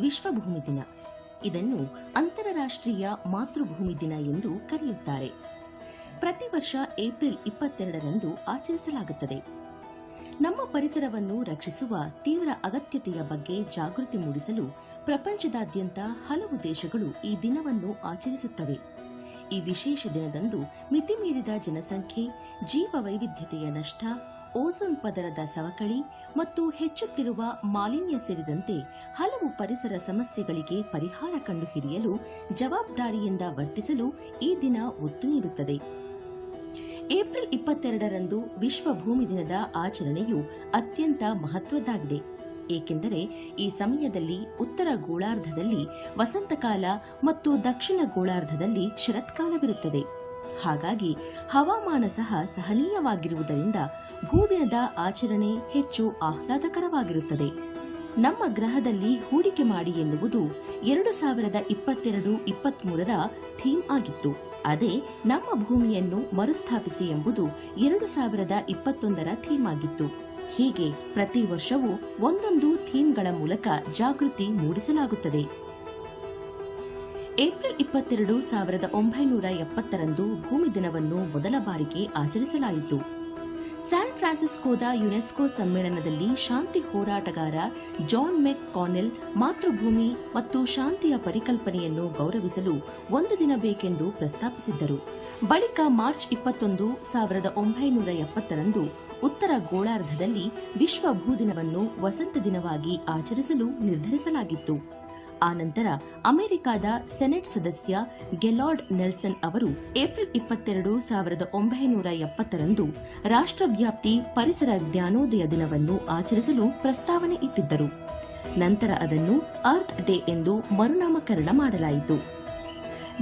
ವಿಶ್ವಭೂಮಿ ದಿನ. ಇದನ್ನು ಅಂತಾರಾಷ್ಟ್ರೀಯ ಮಾತೃಭೂಮಿ ದಿನ ಎಂದು ಕರೆಯುತ್ತಾರೆ. ಪ್ರತಿ ವರ್ಷ ಏಪ್ರಿಲ್ ಇಪ್ಪತ್ತೆರಡರಂದು ಆಚರಿಸಲಾಗುತ್ತದೆ. ನಮ್ಮ ಪರಿಸರವನ್ನು ರಕ್ಷಿಸುವ ತೀವ್ರ ಅಗತ್ಯತೆಯ ಬಗ್ಗೆ ಜಾಗೃತಿ ಮೂಡಿಸಲು ಪ್ರಪಂಚದಾದ್ಯಂತ ಹಲವು ದೇಶಗಳು ಈ ದಿನವನ್ನು ಆಚರಿಸುತ್ತವೆ. ಈ ವಿಶೇಷ ದಿನದಂದು ಮಿತಿಮೀರಿದ ಜನಸಂಖ್ಯೆ ಜೀವ ವೈವಿಧ್ಯತೆಯ ನಷ್ಟ ಓಝೋನ್ ಪದರದ ಸವಕಳಿ ಮತ್ತು ಹೆಚ್ಚುತ್ತಿರುವ ಮಾಲಿನ್ಯ ಸೇರಿದಂತೆ ಹಲವು ಪರಿಸರ ಸಮಸ್ಯೆಗಳಿಗೆ ಪರಿಹಾರ ಕಂಡುಹಿಡಿಯಲು ಜವಾಬ್ದಾರಿಯಿಂದ ವರ್ತಿಸಲು ಈ ದಿನ ಒತ್ತು ನೀಡುತ್ತದೆ. ಏಪ್ರಿಲ್ ಇಪ್ಪತ್ತೆರಡರಂದು ವಿಶ್ವ ಭೂಮಿ ದಿನದ ಆಚರಣೆಯು ಅತ್ಯಂತ ಮಹತ್ವದ್ದಾಗಿದೆ. ಏಕೆಂದರೆ ಈ ಸಮಯದಲ್ಲಿ ಉತ್ತರ ಗೋಳಾರ್ಧದಲ್ಲಿ ವಸಂತಕಾಲ ಮತ್ತು ದಕ್ಷಿಣ ಗೋಳಾರ್ಧದಲ್ಲಿ ಶರತ್ಕಾಲವಿರುತ್ತದೆ. ಹಾಗಾಗಿ ಹವಾಮಾನ ಸಹ ಸಹನೀಯವಾಗಿರುವುದರಿಂದ ಭೂದಿನದ ಆಚರಣೆ ಹೆಚ್ಚು ಆಹ್ಲಾದಕರವಾಗಿರುತ್ತದೆ. ನಮ್ಮ ಗ್ರಹದಲ್ಲಿ ಹೂಡಿಕೆ ಮಾಡಿ ಎನ್ನುವುದು ಎರಡು ಸಾವಿರದ ಇಪ್ಪತ್ತೆರಡು ಇಪ್ಪತ್ಮೂರರ ಥೀಮ್ ಆಗಿತ್ತು. ಅದೇ ನಮ್ಮ ಭೂಮಿಯನ್ನು ಮರುಸ್ಥಾಪಿಸಿ ಎಂಬುದು ಎರಡು ಸಾವಿರದ ಇಪ್ಪತ್ತೊಂದರ ಥೀಮ್ ಆಗಿತ್ತು. ಹೀಗೆ ಪ್ರತಿ ವರ್ಷವೂ ಒಂದೊಂದು ಥೀಮ್ಗಳ ಮೂಲಕ ಜಾಗೃತಿ ಮೂಡಿಸಲಾಗುತ್ತದೆ. ಏಪ್ರಿಲ್ ಇಪ್ಪತ್ತೆರಡು ಸಾವಿರದ ಒಂಬೈನೂರ ಎಪ್ಪತ್ತರಂದು ಭೂಮಿ ದಿನವನ್ನು ಮೊದಲ ಬಾರಿಗೆ ಆಚರಿಸಲಾಯಿತು. ಸ್ಯಾನ್ ಫ್ರಾನ್ಸಿಸ್ಕೋದ ಯುನೆಸ್ಕೋ ಸಮ್ಮೇಳನದಲ್ಲಿ ಶಾಂತಿ ಹೋರಾಟಗಾರ ಜಾನ್ ಮೆಕ್ ಕಾನೆಲ್ ಮಾತೃಭೂಮಿ ಮತ್ತು ಶಾಂತಿಯ ಪರಿಕಲ್ಪನೆಯನ್ನು ಗೌರವಿಸಲು ಒಂದು ದಿನ ಬೇಕೆಂದು ಪ್ರಸ್ತಾಪಿಸಿದ್ದರು. ಬಳಿಕ ಮಾರ್ಚ್ ಇಪ್ಪತ್ತೊಂದು ಸಾವಿರದ ಒಂಬೈನೂರ ಎಪ್ಪತ್ತರಂದು ಉತ್ತರ ಗೋಳಾರ್ಧದಲ್ಲಿ ವಿಶ್ವ ಭೂದಿನವನ್ನು ವಸಂತ ದಿನವಾಗಿ ಆಚರಿಸಲು ನಿರ್ಧರಿಸಲಾಗಿತ್ತು. ಆನಂತರ ಅಮೆರಿಕದ ಸೆನೆಟ್ ಸದಸ್ಯ ಗೆಲಾರ್ಡ್ ನೆಲ್ಸನ್ ಅವರು ಏಪ್ರಿಲ್ ಇಪ್ಪತ್ತೆರಡು ಸಾವಿರದ ಒಂಬೈನೂರ ಎಪ್ಪತ್ತರಂದು ರಾಷ್ಟ್ರವ್ಯಾಪ್ತಿ ಪರಿಸರ ಜ್ಞಾನೋದಯ ದಿನವನ್ನು ಆಚರಿಸಲು ಪ್ರಸ್ತಾವನೆ ಇಟ್ಟಿದ್ದರು. ನಂತರ ಅದನ್ನು ಅರ್ತ್ ಡೇ ಎಂದು ಮರುನಾಮಕರಣ ಮಾಡಲಾಯಿತು.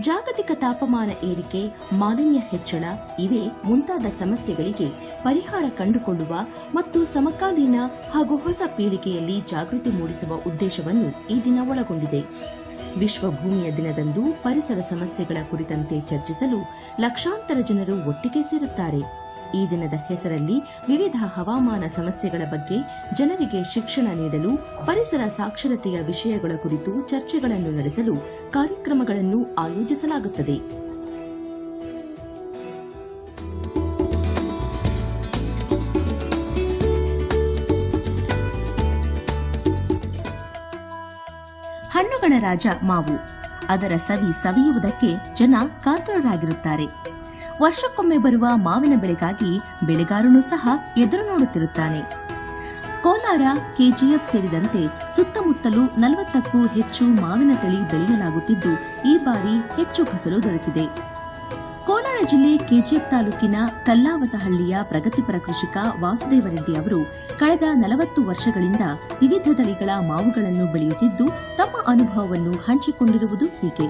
ಜಾಗತಿಕ ತಾಪಮಾನ ಏರಿಕೆ, ಮಾಲಿನ್ಯ ಹೆಚ್ಚಳ ಇವೇ ಮುಂತಾದ ಸಮಸ್ಯೆಗಳಿಗೆ ಪರಿಹಾರ ಕಂಡುಕೊಳ್ಳುವ ಮತ್ತು ಸಮಕಾಲೀನ ಹಾಗೂ ಹೊಸ ಪೀಳಿಗೆಯಲ್ಲಿ ಜಾಗೃತಿ ಮೂಡಿಸುವ ಉದ್ದೇಶವನ್ನು ಈ ದಿನ ಒಳಗೊಂಡಿದೆ. ವಿಶ್ವ ಭೂಮಿಯ ದಿನದಂದು ಪರಿಸರ ಸಮಸ್ಯೆಗಳ ಕುರಿತಂತೆ ಚರ್ಚಿಸಲು ಲಕ್ಷಾಂತರ ಜನರು ಒಟ್ಟಿಗೆ ಸೇರುತ್ತಾರೆ. ಈ ದಿನದ ಹೆಸರಲ್ಲಿ ವಿವಿಧ ಹವಾಮಾನ ಸಮಸ್ಯೆಗಳ ಬಗ್ಗೆ ಜನರಿಗೆ ಶಿಕ್ಷಣ ನೀಡಲು, ಪರಿಸರ ಸಾಕ್ಷರತೆಯ ವಿಷಯಗಳ ಕುರಿತು ಚರ್ಚೆಗಳನ್ನು ನಡೆಸಲು ಕಾರ್ಯಕ್ರಮಗಳನ್ನು ಆಯೋಜಿಸಲಾಗುತ್ತದೆ. ಹಣ್ಣುಗಳ ರಾಜ ಮಾವು. ಅದರ ಸವಿ ಸವಿಯುವುದಕ್ಕೆ ಜನ ಕಾತುರರಾಗಿರುತ್ತಾರೆ. ವರ್ಷಕ್ಕೊಮ್ಮೆ ಬರುವ ಮಾವಿನ ಬೆಳೆಗಾಗಿ ಬೆಳೆಗಾರನು ಸಹ ಎದುರು ನೋಡುತ್ತಿರುತ್ತಾನೆ. ಕೋಲಾರ, ಕೆಜಿಎಫ್ ಸೇರಿದಂತೆ ಸುತ್ತಮುತ್ತಲೂ ನಲವತ್ತಕ್ಕೂ ಹೆಚ್ಚು ಮಾವಿನ ತಳಿ ಬೆಳೆಯಲಾಗುತ್ತಿದ್ದು, ಈ ಬಾರಿ ಹೆಚ್ಚು ಫಸಲು ದೊರೆತಿದೆ. ಕೋಲಾರ ಜಿಲ್ಲೆ ಕೆಜಿಎಫ್ ತಾಲೂಕಿನ ಕಲ್ಲಾವಸಹಳ್ಳಿಯ ಪ್ರಗತಿಪರ ಕೃಷಿಕ ವಾಸುದೇವರೆಡ್ಡಿ ಅವರು ಕಳೆದ ನಲವತ್ತು ವರ್ಷಗಳಿಂದ ವಿವಿಧ ತಳಿಗಳ ಮಾವುಗಳನ್ನು ಬೆಳೆಯುತ್ತಿದ್ದು, ತಮ್ಮ ಅನುಭವವನ್ನು ಹಂಚಿಕೊಂಡಿರುವುದು ಹೀಗೆ.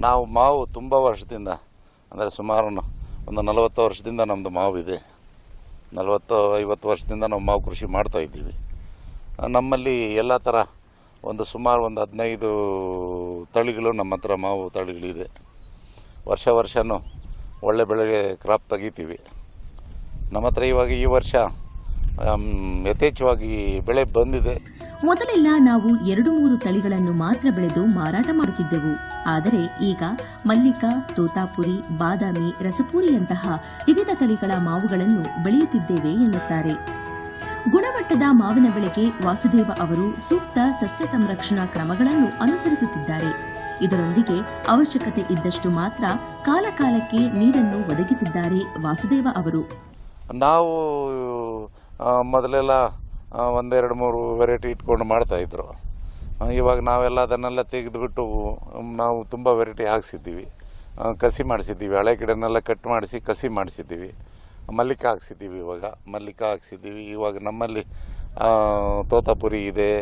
ನಾವು ಮಾವು ತುಂಬಾ ವರ್ಷದಿಂದ ಅಂದರೆ ಸುಮಾರು ಒಂದು ನಲವತ್ತು ವರ್ಷದಿಂದ ನಮ್ಮದು ಮಾವು ಇದೆ ನಲವತ್ತು, ಐವತ್ತು ವರ್ಷದಿಂದ ನಾವು ಮಾವು ಕೃಷಿ ಮಾಡ್ತಾ ಇದ್ದೀವಿ. ನಮ್ಮಲ್ಲಿ ಎಲ್ಲ ಥರ ಒಂದು ಸುಮಾರು ಒಂದು ಹದಿನೈದು ತಳಿಗಳು ನಮ್ಮ ಹತ್ರ ಮಾವು ತಳಿಗಳಿದೆ. ವರ್ಷ ವರ್ಷವೂ ಒಳ್ಳೆ ಬೆಳೆಗೆ ಕ್ರಾಪ್ ತೆಗಿತೀವಿ. ನಮ್ಮ ಹತ್ರ ಇವಾಗ ಈ ವರ್ಷ ಯಥೇಚ್ಛವಾಗಿ ಬೆಳೆ ಬಂದಿದೆ. ಮೊದಲೆಲ್ಲ ನಾವು ಎರಡು ಮೂರು ತಳಿಗಳನ್ನು ಮಾತ್ರ ಬೆಳೆದು ಮಾರಾಟ ಮಾಡುತ್ತಿದ್ದೆವು. ಆದರೆ ಈಗ ಮಲ್ಲಿಕ, ತೋತಾಪುರಿ, ಬಾದಾಮಿ, ರಸಪೂರಿಯಂತಹ ವಿವಿಧ ತಳಿಗಳ ಮಾವುಗಳನ್ನು ಬೆಳೆಯುತ್ತಿದ್ದೇವೆ ಎನ್ನುತ್ತಾರೆ. ಗುಣಮಟ್ಟದ ಮಾವಿನ ಬೆಳೆಗೆ ವಾಸುದೇವ ಅವರು ಸೂಕ್ತ ಸಸ್ಯ ಸಂರಕ್ಷಣಾ ಕ್ರಮಗಳನ್ನು ಅನುಸರಿಸುತ್ತಿದ್ದಾರೆ. ಇದರೊಂದಿಗೆ ಅವಶ್ಯಕತೆ ಇದ್ದಷ್ಟು ಮಾತ್ರ ಕಾಲಕಾಲಕ್ಕೆ ನೀರನ್ನು ಒದಗಿಸಿದ್ದಾರೆ ವಾಸುದೇವ ಅವರು. ನಾವು ಮೊದಲೆಲ್ಲ ಒಂದೆರಡು ಮೂರು ವೆರೈಟಿ ಇಟ್ಕೊಂಡು ಮಾಡ್ತಾಯಿದ್ರು ಇವಾಗ ನಾವೆಲ್ಲ ಅದನ್ನೆಲ್ಲ ತೆಗೆದುಬಿಟ್ಟು ನಾವು ತುಂಬ ವೆರೈಟಿ ಹಾಕ್ಸಿದ್ದೀವಿ. ಕಸಿ ಮಾಡಿಸಿದ್ದೀವಿ. ಹಳೆ ಗಿಡನೆಲ್ಲ ಕಟ್ ಮಾಡಿಸಿ ಕಸಿ ಮಾಡಿಸಿದ್ದೀವಿ. ಮಲ್ಲಿಕ ಹಾಕ್ಸಿದ್ದೀವಿ ಇವಾಗ. ಮಲ್ಲಿಕ ಹಾಕ್ಸಿದ್ದೀವಿ. ಇವಾಗ ನಮ್ಮಲ್ಲಿ ತೋತಾಪುರಿ ಇದೆ.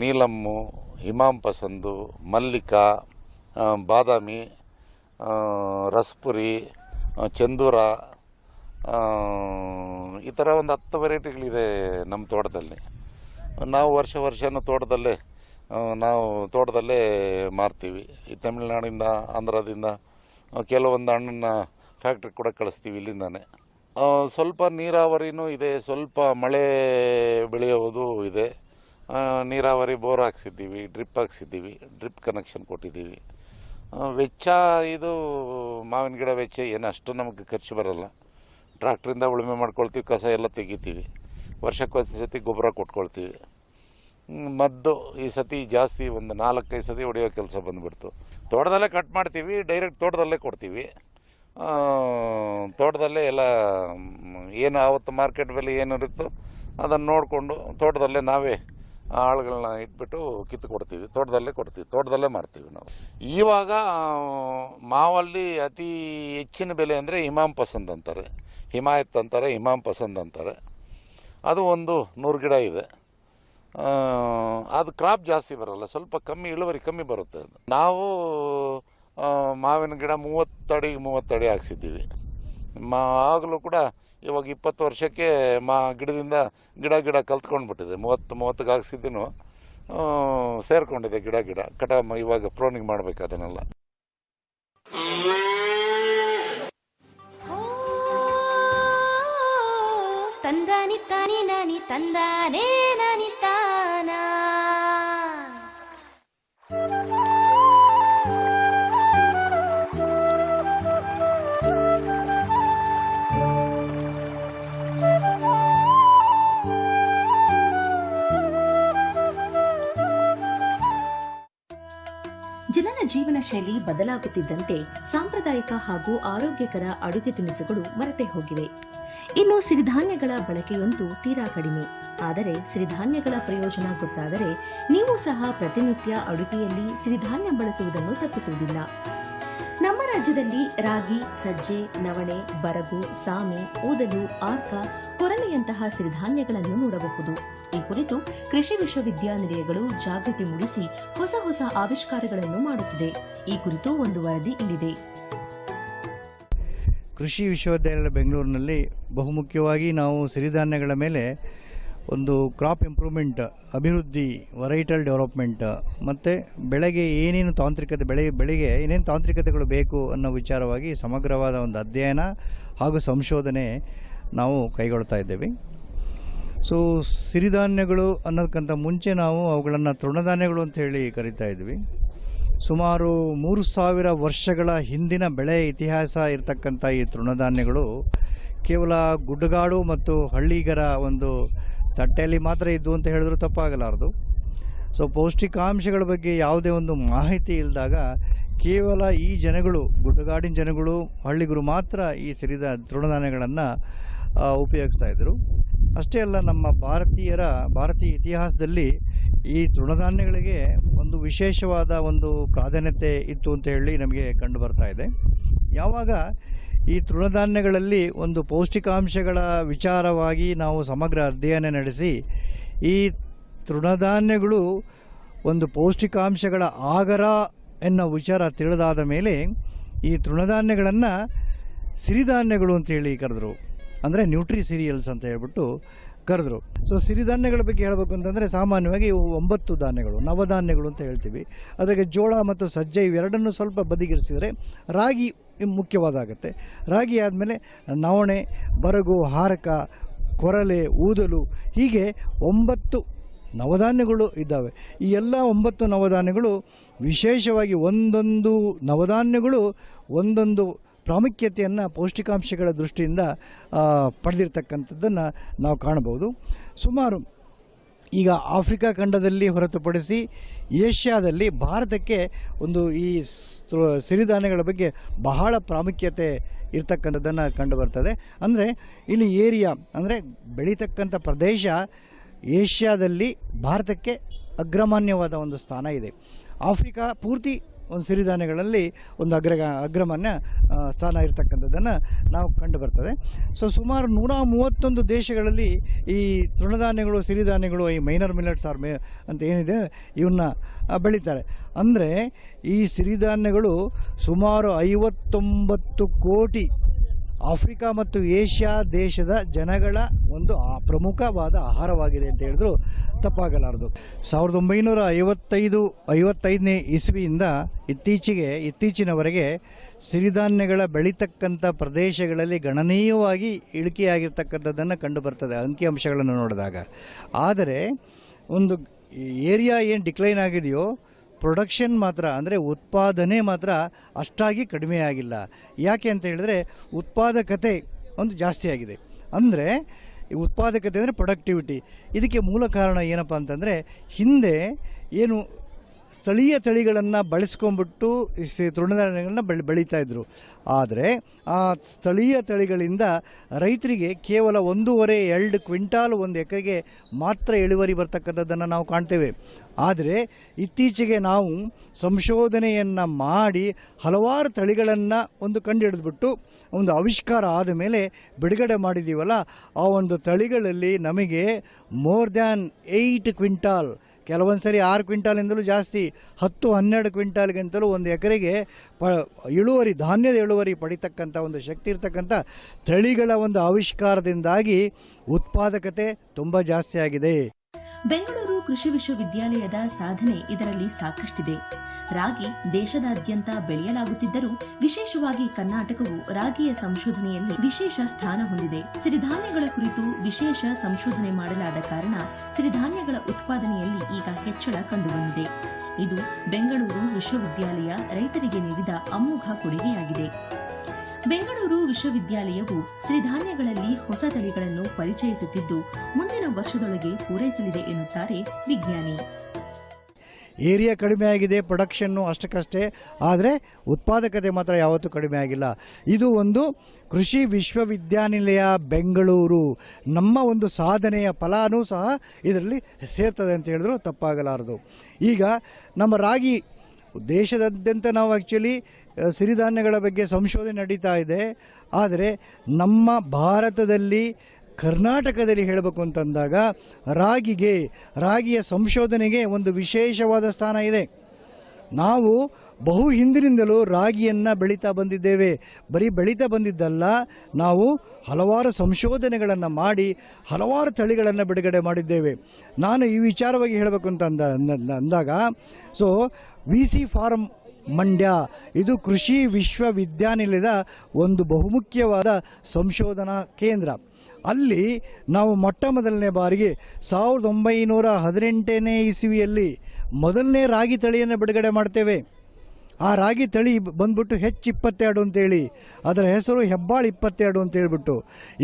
ನೀಲಮ್ಮು, ಹಿಮಾಂ ಪಸಂದು, ಮಲ್ಲಿಕ ಬಾದಾಮಿ ರಸಪುರಿ ಚಂದೂರ ಈ ಥರ ಒಂದು ಹತ್ತು ವೆರೈಟಿಗಳಿದೆ ನಮ್ಮ ತೋಟದಲ್ಲಿ. ನಾವು ವರ್ಷ ವರ್ಷನೂ ತೋಟದಲ್ಲೇ ನಾವು ತೋಟದಲ್ಲೇ ಮಾರ್ತೀವಿ. ಈ ತಮಿಳುನಾಡಿಂದ, ಆಂಧ್ರದಿಂದ ಕೆಲವೊಂದು ಹಣ್ಣನ್ನು ಫ್ಯಾಕ್ಟ್ರಿ ಕೂಡ ಕಳಿಸ್ತೀವಿ ಇಲ್ಲಿಂದಾನೆ. ಸ್ವಲ್ಪ ನೀರಾವರಿನೂ ಇದೆ, ಸ್ವಲ್ಪ ಮಳೆ ಬೆಳೆಯೋದು ಇದೆ. ನೀರಾವರಿ ಬೋರ್ ಹಾಕ್ಸಿದ್ದೀವಿ ಡ್ರಿಪ್ ಹಾಕ್ಸಿದ್ದೀವಿ ಡ್ರಿಪ್ ಕನೆಕ್ಷನ್ ಕೊಟ್ಟಿದ್ದೀವಿ. ವೆಚ್ಚ ಇದು, ಮಾವಿನ ಗಿಡ ವೆಚ್ಚ ಏನು ಅಷ್ಟು ನಮಗೆ ಖರ್ಚು ಬರಲ್ಲ. ಟ್ರಾಕ್ಟ್ರಿಂದ ಉಳುಮೆ ಮಾಡ್ಕೊಳ್ತೀವಿ, ಕಸ ಎಲ್ಲ ತೆಗಿತೀವಿ. ವರ್ಷಕ್ಕೊಂದು ಸತಿ ಗೊಬ್ಬರ ಕೊಟ್ಕೊಳ್ತೀವಿ. ಮದ್ದು ಈ ಸತಿ ಜಾಸ್ತಿ ಒಂದು ನಾಲ್ಕೈದು ಸತಿ ಹೊಡೆಯೋ ಕೆಲಸ ಬಂದುಬಿಡ್ತು. ತೋಟದಲ್ಲೇ ಕಟ್ ಮಾಡ್ತೀವಿ, ಡೈರೆಕ್ಟ್ ತೋಟದಲ್ಲೇ ಕೊಡ್ತೀವಿ. ತೋಟದಲ್ಲೇ ಎಲ್ಲ ಏನು ಆವತ್ತು ಮಾರ್ಕೆಟ್ ಬೆಲೆ ಏನಿರುತ್ತೋ ಅದನ್ನು ನೋಡಿಕೊಂಡು ತೋಟದಲ್ಲೇ ನಾವೇ ಆಳುಗಳನ್ನ ಇಟ್ಬಿಟ್ಟು ಕಿತ್ತು ಕೊಡ್ತೀವಿ. ತೋಟದಲ್ಲೇ ಕೊಡ್ತೀವಿ, ತೋಟದಲ್ಲೇ ಮಾರ್ತೀವಿ ನಾವು. ಇವಾಗ ಮಾವಲ್ಲಿ ಅತಿ ಹೆಚ್ಚಿನ ಬೆಲೆ ಅಂದರೆ ಇಮಾಮ್ ಪಸಂದ್ ಅಂತಾರೆ. ಹಿಮಾಯತ್ ಅಂತಾರೆ ಹಿಮಾಮ್ ಪಸಂದ್ ಅಂತಾರೆ. ಅದು ಒಂದು ನೂರು ಗಿಡ ಇದೆ. ಅದು ಕ್ರಾಪ್ ಜಾಸ್ತಿ ಬರಲ್ಲ, ಸ್ವಲ್ಪ ಕಮ್ಮಿ, ಇಳುವರಿ ಕಮ್ಮಿ ಬರುತ್ತೆ ಅದು. ನಾವು ಮಾವಿನ ಗಿಡ ಮೂವತ್ತಡಿ ಮೂವತ್ತಡಿ ಹಾಕ್ಸಿದ್ದೀವಿ. ಮಾ, ಆಗಲೂ ಕೂಡ ಇವಾಗ ಇಪ್ಪತ್ತು ವರ್ಷಕ್ಕೆ ಮಾ, ಗಿಡದಿಂದ ಗಿಡ ಗಿಡ ಕಲ್ತ್ಕೊಂಡ್ಬಿಟ್ಟಿದೆ. ಮೂವತ್ತು ಮೂವತ್ತಿಗೆ ಹಾಕ್ಸಿದ್ದೀನೂ. ಸೇರಿಕೊಂಡಿದೆ ಗಿಡ ಗಿಡ. ಕಟ ಇವಾಗ ಪ್ರೋನಿಂಗ್ ಮಾಡಬೇಕು ಅದನ್ನೆಲ್ಲ. ತಂದಾನಿ ತಾನಿ ನಾನಿ, ತಂದಾನೇ ನಾನಿ ತಾನ. ಜನರ ಜೀವನ ಶೈಲಿ ಬದಲಾಗುತ್ತಿದ್ದಂತೆ ಸಾಂಪ್ರದಾಯಿಕ ಹಾಗೂ ಆರೋಗ್ಯಕರ ಅಡುಗೆ ತಿನಿಸುಗಳು ಮರೆತೇ ಹೋಗಿವೆ. ಇನ್ನು ಸಿರಿಧಾನ್ಯಗಳ ಬಳಕೆಯೊಂದು ತೀರಾ ಕಡಿಮೆ. ಆದರೆ ಸಿರಿಧಾನ್ಯಗಳ ಪ್ರಯೋಜನ ಗೊತ್ತಾದರೆ ನೀವು ಸಹ ಪ್ರತಿನಿತ್ಯ ಅಡುಗೆಯಲ್ಲಿ ಸಿರಿಧಾನ್ಯ ಬಳಸುವುದನ್ನು ತಪ್ಪಿಸುವುದಿಲ್ಲ. ನಮ್ಮ ರಾಜ್ಯದಲ್ಲಿ ರಾಗಿ, ಸಜ್ಜೆ, ನವಣೆ, ಬರಗು, ಸಾಮೆ ಓದಲು ಆರ್ಕ ಕೊರಲೆಯಂತಹ ಸಿರಿಧಾನ್ಯಗಳನ್ನು ನೋಡಬಹುದು. ಈ ಕುರಿತು ಕೃಷಿ ವಿಶ್ವವಿದ್ಯಾನಿಲಯಗಳು ಜಾಗೃತಿ ಮೂಡಿಸಿ ಹೊಸ ಹೊಸ ಆವಿಷ್ಕಾರಗಳನ್ನು ಮಾಡುತ್ತಿದೆ. ಈ ಕುರಿತು ಒಂದು ವರದಿ ಇಲ್ಲಿದೆ. ಕೃಷಿ ವಿಶ್ವವಿದ್ಯಾಲಯ ಬೆಂಗಳೂರಿನಲ್ಲಿ ಬಹುಮುಖ್ಯವಾಗಿ ನಾವು ಸಿರಿಧಾನ್ಯಗಳ ಮೇಲೆ ಒಂದು ಕ್ರಾಪ್ ಇಂಪ್ರೂವ್ಮೆಂಟ್ ಅಭಿವೃದ್ಧಿ ವರೈಟಲ್ ಡೆವಲಪ್ಮೆಂಟ್ ಮತ್ತು ಬೆಳೆಗೆ ಏನೇನು ತಾಂತ್ರಿಕತೆ, ಬೆಳೆ, ಬೆಳೆಗೆ ಏನೇನು ತಾಂತ್ರಿಕತೆಗಳು ಬೇಕು ಅನ್ನೋ ವಿಚಾರವಾಗಿ ಸಮಗ್ರವಾದ ಒಂದು ಅಧ್ಯಯನ ಹಾಗೂ ಸಂಶೋಧನೆ ನಾವು ಕೈಗೊಳ್ತಾ ಇದ್ದೇವೆ. ಸೊ ಸಿರಿಧಾನ್ಯಗಳು ಅನ್ನೋದಕ್ಕಿಂತ ಮುಂಚೆ ನಾವು ಅವುಗಳನ್ನು ತೃಣಧಾನ್ಯಗಳು ಅಂತ ಹೇಳಿ ಕರಿತಾ ಇದ್ವಿ. ಸುಮಾರು ಮೂರು ಸಾವಿರ ವರ್ಷಗಳ ಹಿಂದಿನ ಬೆಳೆ ಇತಿಹಾಸ ಇರತಕ್ಕಂಥ ಈ ತೃಣಧಾನ್ಯಗಳು ಕೇವಲ ಗುಡ್ಡಗಾಡು ಮತ್ತು ಹಳ್ಳಿಗರ ಒಂದು ತಟ್ಟೆಯಲ್ಲಿ ಮಾತ್ರ ಇದ್ದು ಅಂತ ಹೇಳಿದ್ರು ತಪ್ಪಾಗಲಾರದು. ಸೊ ಪೌಷ್ಟಿಕಾಂಶಗಳ ಬಗ್ಗೆ ಯಾವುದೇ ಒಂದು ಮಾಹಿತಿ ಇಲ್ಲದಾಗ ಕೇವಲ ಈ ಜನಗಳು, ಗುಡ್ಡಗಾಡಿನ ಜನಗಳು, ಹಳ್ಳಿಗರು ಮಾತ್ರ ಈ ಸಿರಿದ ತೃಣಧಾನ್ಯಗಳನ್ನು ಉಪಯೋಗಿಸ್ತಾ ಇದ್ದರು ಅಷ್ಟೇ ಅಲ್ಲ, ನಮ್ಮ ಭಾರತೀಯರ, ಭಾರತೀಯ ಇತಿಹಾಸದಲ್ಲಿ ಈ ತೃಣಧಾನ್ಯಗಳಿಗೆ ಒಂದು ವಿಶೇಷವಾದ ಒಂದು ಪ್ರಾಧಾನ್ಯತೆ ಇತ್ತು ಅಂತ ಹೇಳಿ ನಮಗೆ ಕಂಡು ಬರ್ತಾ ಇದೆ. ಯಾವಾಗ ಈ ತೃಣಧಾನ್ಯಗಳಲ್ಲಿ ಒಂದು ಪೌಷ್ಟಿಕಾಂಶಗಳ ವಿಚಾರವಾಗಿ ನಾವು ಸಮಗ್ರ ಅಧ್ಯಯನ ನಡೆಸಿ, ಈ ತೃಣಧಾನ್ಯಗಳು ಒಂದು ಪೌಷ್ಟಿಕಾಂಶಗಳ ಆಗರ ಎನ್ನೋ ವಿಚಾರ ತಿಳಿದಾದ ಮೇಲೆ ಈ ತೃಣಧಾನ್ಯಗಳನ್ನು ಸಿರಿಧಾನ್ಯಗಳು ಅಂತೇಳಿ ಕರೆದ್ರು. ಅಂದರೆ ನ್ಯೂಟ್ರಿ ಸೀರಿಯಲ್ಸ್ ಅಂತ ಹೇಳ್ಬಿಟ್ಟು ಕರೆದ್ರು. ಸೊ ಸಿರಿಧಾನ್ಯಗಳ ಬಗ್ಗೆ ಹೇಳಬೇಕು ಅಂತಂದರೆ ಸಾಮಾನ್ಯವಾಗಿ ಒಂಬತ್ತು ಧಾನ್ಯಗಳು, ನವಧಾನ್ಯಗಳು ಅಂತ ಹೇಳ್ತೀವಿ. ಅದಕ್ಕೆ ಜೋಳ ಮತ್ತು ಸಜ್ಜೆ ಇವೆರಡನ್ನು ಸ್ವಲ್ಪ ಬದಿಗಿರಿಸಿದರೆ ರಾಗಿ ಮುಖ್ಯವಾದಾಗುತ್ತೆ. ರಾಗಿ ಆದಮೇಲೆ ನವಣೆ, ಬರಗು, ಹಾರಕ, ಕೊರಲೆ, ಊದಲು ಹೀಗೆ ಒಂಬತ್ತು ನವಧಾನ್ಯಗಳು ಇದ್ದಾವೆ. ಈ ಎಲ್ಲ ಒಂಬತ್ತು ನವಧಾನ್ಯಗಳು ವಿಶೇಷವಾಗಿ ಒಂದೊಂದು ನವಧಾನ್ಯಗಳು ಒಂದೊಂದು ಪ್ರಾಮುಖ್ಯತೆಯನ್ನು, ಪೌಷ್ಟಿಕಾಂಶಗಳ ದೃಷ್ಟಿಯಿಂದ ಪಡೆದಿರ್ತಕ್ಕಂಥದ್ದನ್ನು ನಾವು ಕಾಣಬಹುದು. ಸುಮಾರು ಈಗ ಆಫ್ರಿಕಾ ಖಂಡದಲ್ಲಿ ಹೊರತುಪಡಿಸಿ ಏಷ್ಯಾದಲ್ಲಿ ಭಾರತಕ್ಕೆ ಒಂದು ಈ ಸಿರಿಧಾನ್ಯಗಳ ಬಗ್ಗೆ ಬಹಳ ಪ್ರಾಮುಖ್ಯತೆ ಇರ್ತಕ್ಕಂಥದ್ದನ್ನು ಕಂಡು ಬರ್ತದೆ ಅಂದರೆ ಇಲ್ಲಿ ಏರಿಯಾ, ಅಂದರೆ ಬೆಳೀತಕ್ಕಂಥ ಪ್ರದೇಶ ಏಷ್ಯಾದಲ್ಲಿ ಭಾರತಕ್ಕೆ ಅಗ್ರಮಾನ್ಯವಾದ ಒಂದು ಸ್ಥಾನ ಇದೆ. ಆಫ್ರಿಕಾ ಪೂರ್ತಿ ಒಂದು ಸಿರಿಧಾನ್ಯಗಳಲ್ಲಿ ಒಂದು ಅಗ್ರ ಅಗ್ರಮಾನ್ಯ ಸ್ಥಾನ ಇರತಕ್ಕಂಥದ್ದನ್ನು ನಾವು ಕಂಡು ಬರ್ತದೆ. ಸೊ, ಸುಮಾರು ನೂರ ಮೂವತ್ತೊಂದು ದೇಶಗಳಲ್ಲಿ ಈ ತೃಣಧಾನ್ಯಗಳು, ಸಿರಿಧಾನ್ಯಗಳು, ಈ ಮೈನರ್ ಮಿಲೆಟ್ಸ್ ಆರ್ ಅಂತ ಏನಿದೆ ಇವನ್ನ ಬೆಳೀತಾರೆ. ಅಂದರೆ ಈ ಸಿರಿಧಾನ್ಯಗಳು ಸುಮಾರು ಐವತ್ತೊಂಬತ್ತು ಕೋಟಿ ಆಫ್ರಿಕಾ ಮತ್ತು ಏಷ್ಯಾ ದೇಶದ ಜನಗಳ ಒಂದು ಪ್ರಮುಖವಾದ ಆಹಾರವಾಗಿದೆ ಅಂತ ಹೇಳಿದ್ರು ತಪ್ಪಾಗಲಾರದು. ಸಾವಿರದ ಒಂಬೈನೂರ ಐವತ್ತೈದು, ಐವತ್ತೈದನೇ ಇಸ್ವಿಯಿಂದ ಇತ್ತೀಚೆಗೆ, ಇತ್ತೀಚಿನವರೆಗೆ ಸಿರಿಧಾನ್ಯಗಳ ಬೆಳೀತಕ್ಕಂಥ ಪ್ರದೇಶಗಳಲ್ಲಿ ಗಣನೀಯವಾಗಿ ಇಳಿಕೆಯಾಗಿರ್ತಕ್ಕಂಥದ್ದನ್ನು ಕಂಡು ಬರ್ತದೆ ಅಂಕಿಅಂಶಗಳನ್ನು ನೋಡಿದಾಗ. ಆದರೆ, ಒಂದು ಏರಿಯಾ ಏನು ಡಿಕ್ಲೈನ್ ಆಗಿದೆಯೋ ಪ್ರೊಡಕ್ಷನ್ ಮಾತ್ರ, ಅಂದರೆ ಉತ್ಪಾದನೆ ಮಾತ್ರ ಅಷ್ಟಾಗಿ ಕಡಿಮೆ ಆಗಿಲ್ಲ. ಯಾಕೆ ಅಂತ ಹೇಳಿದ್ರೆ, ಉತ್ಪಾದಕತೆ ಒಂದು ಜಾಸ್ತಿ ಆಗಿದೆ. ಅಂದರೆ ಉತ್ಪಾದಕತೆ ಅಂದರೆ ಪ್ರೊಡಕ್ಟಿವಿಟಿ ಇದಕ್ಕೆ ಮೂಲ ಕಾರಣ ಏನಪ್ಪ ಅಂತಂದರೆ, ಹಿಂದೆ ಏನು ಸ್ಥಳೀಯ ತಳಿಗಳನ್ನು ಬಳಸ್ಕೊಂಡ್ಬಿಟ್ಟು ತೃಣಧಾನ್ಯಗಳನ್ನ ಬೆಳೆ ಬೆಳೀತಾ ಇದ್ರು. ಆದರೆ ಆ ಸ್ಥಳೀಯ ತಳಿಗಳಿಂದ ರೈತರಿಗೆ ಕೇವಲ ಒಂದೂವರೆ, ಎರಡು ಕ್ವಿಂಟಾಲ್ ಒಂದು ಎಕರೆಗೆ ಮಾತ್ರ ಇಳುವರಿ ಬರ್ತಕ್ಕಂಥದ್ದನ್ನು ನಾವು ಕಾಣ್ತೇವೆ. ಆದರೆ ಇತ್ತೀಚೆಗೆ ನಾವು ಸಂಶೋಧನೆಯನ್ನು ಮಾಡಿ ಹಲವಾರು ತಳಿಗಳನ್ನು ಒಂದು ಕಂಡುಹಿಡಿದ್ಬಿಟ್ಟು ಒಂದು ಆವಿಷ್ಕಾರ ಆದ ಮೇಲೆ ಬಿಡುಗಡೆ ಮಾಡಿದ್ದೀವಲ್ಲ ಆ ಒಂದು ತಳಿಗಳಲ್ಲಿ ನಮಗೆ ಮೋರ್ ದ್ಯಾನ್ ಏಯ್ಟ್ ಕ್ವಿಂಟಾಲ್ ಕೆಲವೊಂದು ಸರಿ ಆರು ಕ್ವಿಂಟಾಲಿಂದಲೂ ಜಾಸ್ತಿ, ಹತ್ತು, ಹನ್ನೆರಡು ಕ್ವಿಂಟಾಲ್ಗಿಂತಲೂ ಒಂದು ಎಕರೆಗೆ ಪ, ಇಳುವರಿ, ಧಾನ್ಯದ ಇಳುವರಿ ಪಡಿತಕ್ಕಂಥ ಒಂದು ಶಕ್ತಿ ಇರ್ತಕ್ಕಂಥ ತಳಿಗಳ ಒಂದು ಆವಿಷ್ಕಾರದಿಂದಾಗಿ ಉತ್ಪಾದಕತೆ ತುಂಬ ಜಾಸ್ತಿ ಆಗಿದೆ. ಬೆಂಗಳೂರು ಕೃಷಿ ವಿಶ್ವವಿದ್ಯಾಲಯದ ಸಾಧನೆ ಇದರಲ್ಲಿ ಸಾಕಷ್ಟಿದೆ. ರಾಗಿ ದೇಶದಾದ್ಯಂತ ಬೆಳೆಯಲಾಗುತ್ತಿದ್ದರೂ ವಿಶೇಷವಾಗಿ ಕರ್ನಾಟಕವು ರಾಗಿಯ ಸಂಶೋಧನೆಯಲ್ಲಿ ವಿಶೇಷ ಸ್ಥಾನ ಹೊಂದಿದೆ. ಸಿರಿಧಾನ್ಯಗಳ ಕುರಿತು ವಿಶೇಷ ಸಂಶೋಧನೆ ಮಾಡಲಾದ ಕಾರಣ ಸಿರಿಧಾನ್ಯಗಳ ಉತ್ಪಾದನೆಯಲ್ಲಿ ಈಗ ಹೆಚ್ಚಳ ಕಂಡುಬಂದಿದೆ. ಇದು ಬೆಂಗಳೂರು ವಿಶ್ವವಿದ್ಯಾಲಯ ರೈತರಿಗೆ ನೀಡಿದ ಅಮೋಘ ಕೊಡುಗೆಯಾಗಿದೆ. ಬೆಂಗಳೂರು ವಿಶ್ವವಿದ್ಯಾಲಯವು ಸಿರಿಧಾನ್ಯಗಳಲ್ಲಿ ಹೊಸ ತಳಿಗಳನ್ನು ಪರಿಚಯಿಸುತ್ತಿದ್ದು, ಮುಂದಿನ ವರ್ಷದೊಳಗೆ ಪೂರೈಸಲಿದೆ ಎನ್ನುತ್ತಾರೆ ವಿಜ್ಞಾನಿ. ಏರಿಯಾ ಕಡಿಮೆ ಆಗಿದೆ ಪ್ರೊಡಕ್ಷನ್ನು ಅಷ್ಟಕ್ಕಷ್ಟೇ. ಆದರೆ ಉತ್ಪಾದಕತೆ ಮಾತ್ರ ಯಾವತ್ತೂ ಕಡಿಮೆ ಆಗಿಲ್ಲ. ಇದು ಒಂದು ಕೃಷಿ ವಿಶ್ವವಿದ್ಯಾನಿಲಯ, ಬೆಂಗಳೂರು. ನಮ್ಮ ಒಂದು ಸಾಧನೆಯ ಫಲಾನೂ ಸಹ ಇದರಲ್ಲಿ ಸೇರ್ತದೆ ಅಂತ ಹೇಳಿದ್ರು, ತಪ್ಪಾಗಲಾರದು. ಈಗ ನಮ್ಮ ರಾಗಿ, ದೇಶದಾದ್ಯಂತ ನಾವು ಆ್ಯಕ್ಚುಲಿ ಸಿರಿಧಾನ್ಯಗಳ ಬಗ್ಗೆ ಸಂಶೋಧನೆ ನಡೀತಾ ಇದೆ. ಆದರೆ ನಮ್ಮ ಭಾರತದಲ್ಲಿ ಕರ್ನಾಟಕದಲ್ಲಿ ಹೇಳಬೇಕು ಅಂತಂದಾಗ ರಾಗಿಗೆ, ರಾಗಿಯ ಸಂಶೋಧನೆಗೆ ಒಂದು ವಿಶೇಷವಾದ ಸ್ಥಾನ ಇದೆ. ನಾವು ಬಹು ಹಿಂದಿನಿಂದಲೂ ರಾಗಿಯನ್ನು ಬೆಳೀತಾ ಬಂದಿದ್ದೇವೆ. ಬರೀ ಬೆಳೀತಾ ಬಂದಿದ್ದಲ್ಲ, ನಾವು ಹಲವಾರು ಸಂಶೋಧನೆಗಳನ್ನು ಮಾಡಿ, ಹಲವಾರು ತಳಿಗಳನ್ನು ಬಿಡುಗಡೆ ಮಾಡಿದ್ದೇವೆ. ನಾನು ಈ ವಿಚಾರವಾಗಿ ಹೇಳಬೇಕು ಅಂತ ಅಂದ ಅಂದ- ಅಂದಾಗ so V C farm Mandya, ಇದು ಕೃಷಿ ವಿಶ್ವವಿದ್ಯಾನಿಲಯದ ಒಂದು ಬಹುಮುಖ್ಯವಾದ ಸಂಶೋಧನಾ ಕೇಂದ್ರ. ಅಲ್ಲಿ ನಾವು ಮೊಟ್ಟ ಮೊದಲನೇ ಬಾರಿಗೆ ಸಾವಿರದ ಒಂಬೈನೂರ ಹದಿನೆಂಟನೇ ಇಸವಿಯಲ್ಲಿ ಮೊದಲನೇ ರಾಗಿ ತಳಿಯನ್ನು ಬಿಡುಗಡೆ ಮಾಡ್ತೇವೆ. ಆ ರಾಗಿ ತಳಿ ಬಂದ್ಬಿಟ್ಟು ಹೆಚ್ ಇಪ್ಪತ್ತೆರಡು ಅಂತೇಳಿ, ಅದರ ಹೆಸರು ಹೆಬ್ಬಾಳ್ ಇಪ್ಪತ್ತೆರಡು ಅಂತ ಹೇಳಿಬಿಟ್ಟು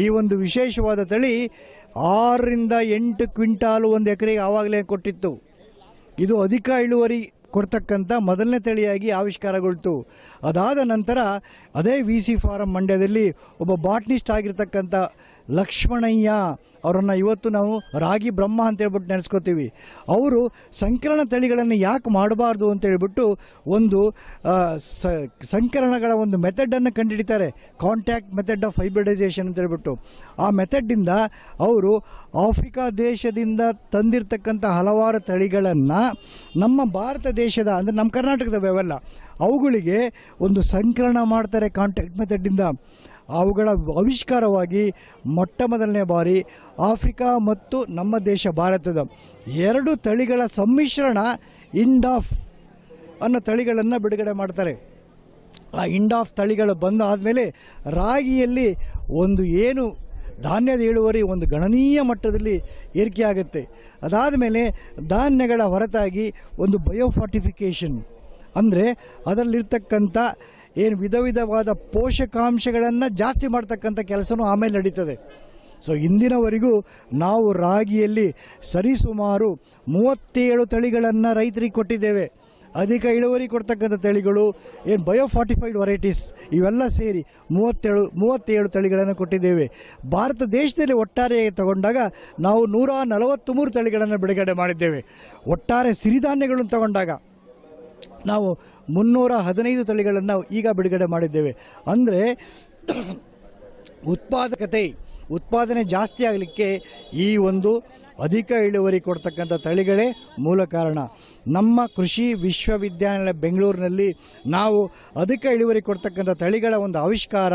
ಈ ಒಂದು ವಿಶೇಷವಾದ ತಳಿ ಆರರಿಂದ ಎಂಟು ಕ್ವಿಂಟಾಲು ಒಂದು ಎಕರೆಗೆ ಆವಾಗಲೇ ಕೊಟ್ಟಿತ್ತು. ಇದು ಅಧಿಕ ಇಳುವರಿ ಕೊಡ್ತಕ್ಕಂಥ ಮೊದಲನೇ ತಳಿಯಾಗಿ ಆವಿಷ್ಕಾರಗೊಳ್ತು. ಅದಾದ ನಂತರ ಅದೇ ವಿ ಸಿ ಫಾರಂ ಮಂಡ್ಯದಲ್ಲಿ ಒಬ್ಬ ಬಾಟ್ನಿಸ್ಟ್ ಆಗಿರ್ತಕ್ಕಂಥ ಲಕ್ಷ್ಮಣಯ್ಯ ಅವರನ್ನು ಇವತ್ತು ನಾವು ರಾಗಿ ಬ್ರಹ್ಮ ಅಂತ ಹೇಳ್ಬಿಟ್ಟು ನೆನೆಸ್ಕೋತೀವಿ. ಅವರು ಸಂಕರಣ ತಳಿಗಳನ್ನು ಯಾಕೆ ಮಾಡಬಾರ್ದು ಅಂತ ಹೇಳ್ಬಿಟ್ಟು ಒಂದು ಸ, ಸಂಕರಣಗಳ ಒಂದು ಮೆಥಡನ್ನು ಕಂಡುಹಿಡಿತಾರೆ ಕಾಂಟ್ಯಾಕ್ಟ್ ಮೆಥಡ್ ಆಫ್ ಹೈಬ್ರಿಡೈಸೇಷನ್ ಅಂತ ಹೇಳ್ಬಿಟ್ಟು. ಆ ಮೆಥಡ್ಡಿಂದ ಅವರು ಆಫ್ರಿಕಾ ದೇಶದಿಂದ ತಂದಿರತಕ್ಕಂಥ ಹಲವಾರು ತಳಿಗಳನ್ನು ನಮ್ಮ ಭಾರತ ದೇಶದ, ಅಂದರೆ ನಮ್ಮ ಕರ್ನಾಟಕದವೆಲ್ಲ ಅವುಗಳಿಗೆ ಒಂದು ಸಂಕರಣ ಮಾಡ್ತಾರೆ ಕಾಂಟ್ಯಾಕ್ಟ್ ಮೆಥಡ್ಡಿಂದ ಅವುಗಳ ಆವಿಷ್ಕಾರವಾಗಿ ಮೊಟ್ಟ ಮೊದಲನೇ ಬಾರಿ ಆಫ್ರಿಕಾ ಮತ್ತು ನಮ್ಮ ದೇಶ ಭಾರತದ ಎರಡು ತಳಿಗಳ ಸಮ್ಮಿಶ್ರಣ ಇಂಡಾಫ್ ಅನ್ನೋ ತಳಿಗಳನ್ನು ಬಿಡುಗಡೆ ಮಾಡ್ತಾರೆ. ಆ ಇಂಡಾಫ್ ತಳಿಗಳು ಬಂದ ಆದಮೇಲೆ ರಾಗಿಯಲ್ಲಿ ಒಂದು ಏನು ಧಾನ್ಯದ ಇಳುವರಿ ಒಂದು ಗಣನೀಯ ಮಟ್ಟದಲ್ಲಿ ಏರಿಕೆಯಾಗುತ್ತೆ. ಅದಾದ ಮೇಲೆ ಧಾನ್ಯಗಳ ಹೊರತಾಗಿ ಒಂದು ಬಯೋಫಾರ್ಟಿಫಿಕೇಷನ್ ಅಂದರೆ ಅದರಲ್ಲಿರ್ತಕ್ಕಂಥ ಏನು ವಿಧ ವಿಧವಾದ ಪೋಷಕಾಂಶಗಳನ್ನು ಜಾಸ್ತಿ ಮಾಡ್ತಕ್ಕಂಥ ಕೆಲಸನೂ ಆಮೇಲೆ ನಡೀತದೆ. ಸೊ ಇಂದಿನವರೆಗೂ ನಾವು ರಾಗಿಯಲ್ಲಿ ಸರಿಸುಮಾರು ಮೂವತ್ತೇಳು ತಳಿಗಳನ್ನು ರೈತರಿಗೆ ಕೊಟ್ಟಿದ್ದೇವೆ. ಅಧಿಕ ಇಳುವರಿ ಕೊಡ್ತಕ್ಕಂಥ ತಳಿಗಳು, ಏನು ಬಯೋಫಾರ್ಟಿಫೈಡ್ ವೆರೈಟೀಸ್ ಇವೆಲ್ಲ ಸೇರಿ ಮೂವತ್ತೇಳು ಮೂವತ್ತೇಳು ತಳಿಗಳನ್ನು ಕೊಟ್ಟಿದ್ದೇವೆ. ಭಾರತ ದೇಶದಲ್ಲಿ ಒಟ್ಟಾರೆ ತಗೊಂಡಾಗ ನಾವು ನೂರ ನಲವತ್ತ್ಮೂರು ತಳಿಗಳನ್ನು ಬಿಡುಗಡೆ ಮಾಡಿದ್ದೇವೆ. ಒಟ್ಟಾರೆ ಸಿರಿಧಾನ್ಯಗಳನ್ನು ತಗೊಂಡಾಗ. ನಾವು ಮುನ್ನೂರ ಹದಿನೈದು ತಳಿಗಳನ್ನು ಈಗ ಬಿಡುಗಡೆ ಮಾಡಿದ್ದೇವೆ. ಅಂದರೆ, ಉತ್ಪಾದಕತೆ, ಉತ್ಪಾದನೆ ಜಾಸ್ತಿ ಆಗಲಿಕ್ಕೆ ಈ ಒಂದು ಅಧಿಕ ಇಳುವರಿ ಕೊಡ್ತಕ್ಕಂಥ ತಳಿಗಳೇ ಮೂಲ ಕಾರಣ. ನಮ್ಮ ಕೃಷಿ ವಿಶ್ವವಿದ್ಯಾನಿಲಯ ಬೆಂಗಳೂರಿನಲ್ಲಿ ನಾವು ಅಧಿಕ ಇಳುವರಿ ಕೊಡ್ತಕ್ಕಂಥ ತಳಿಗಳ ಒಂದು ಆವಿಷ್ಕಾರ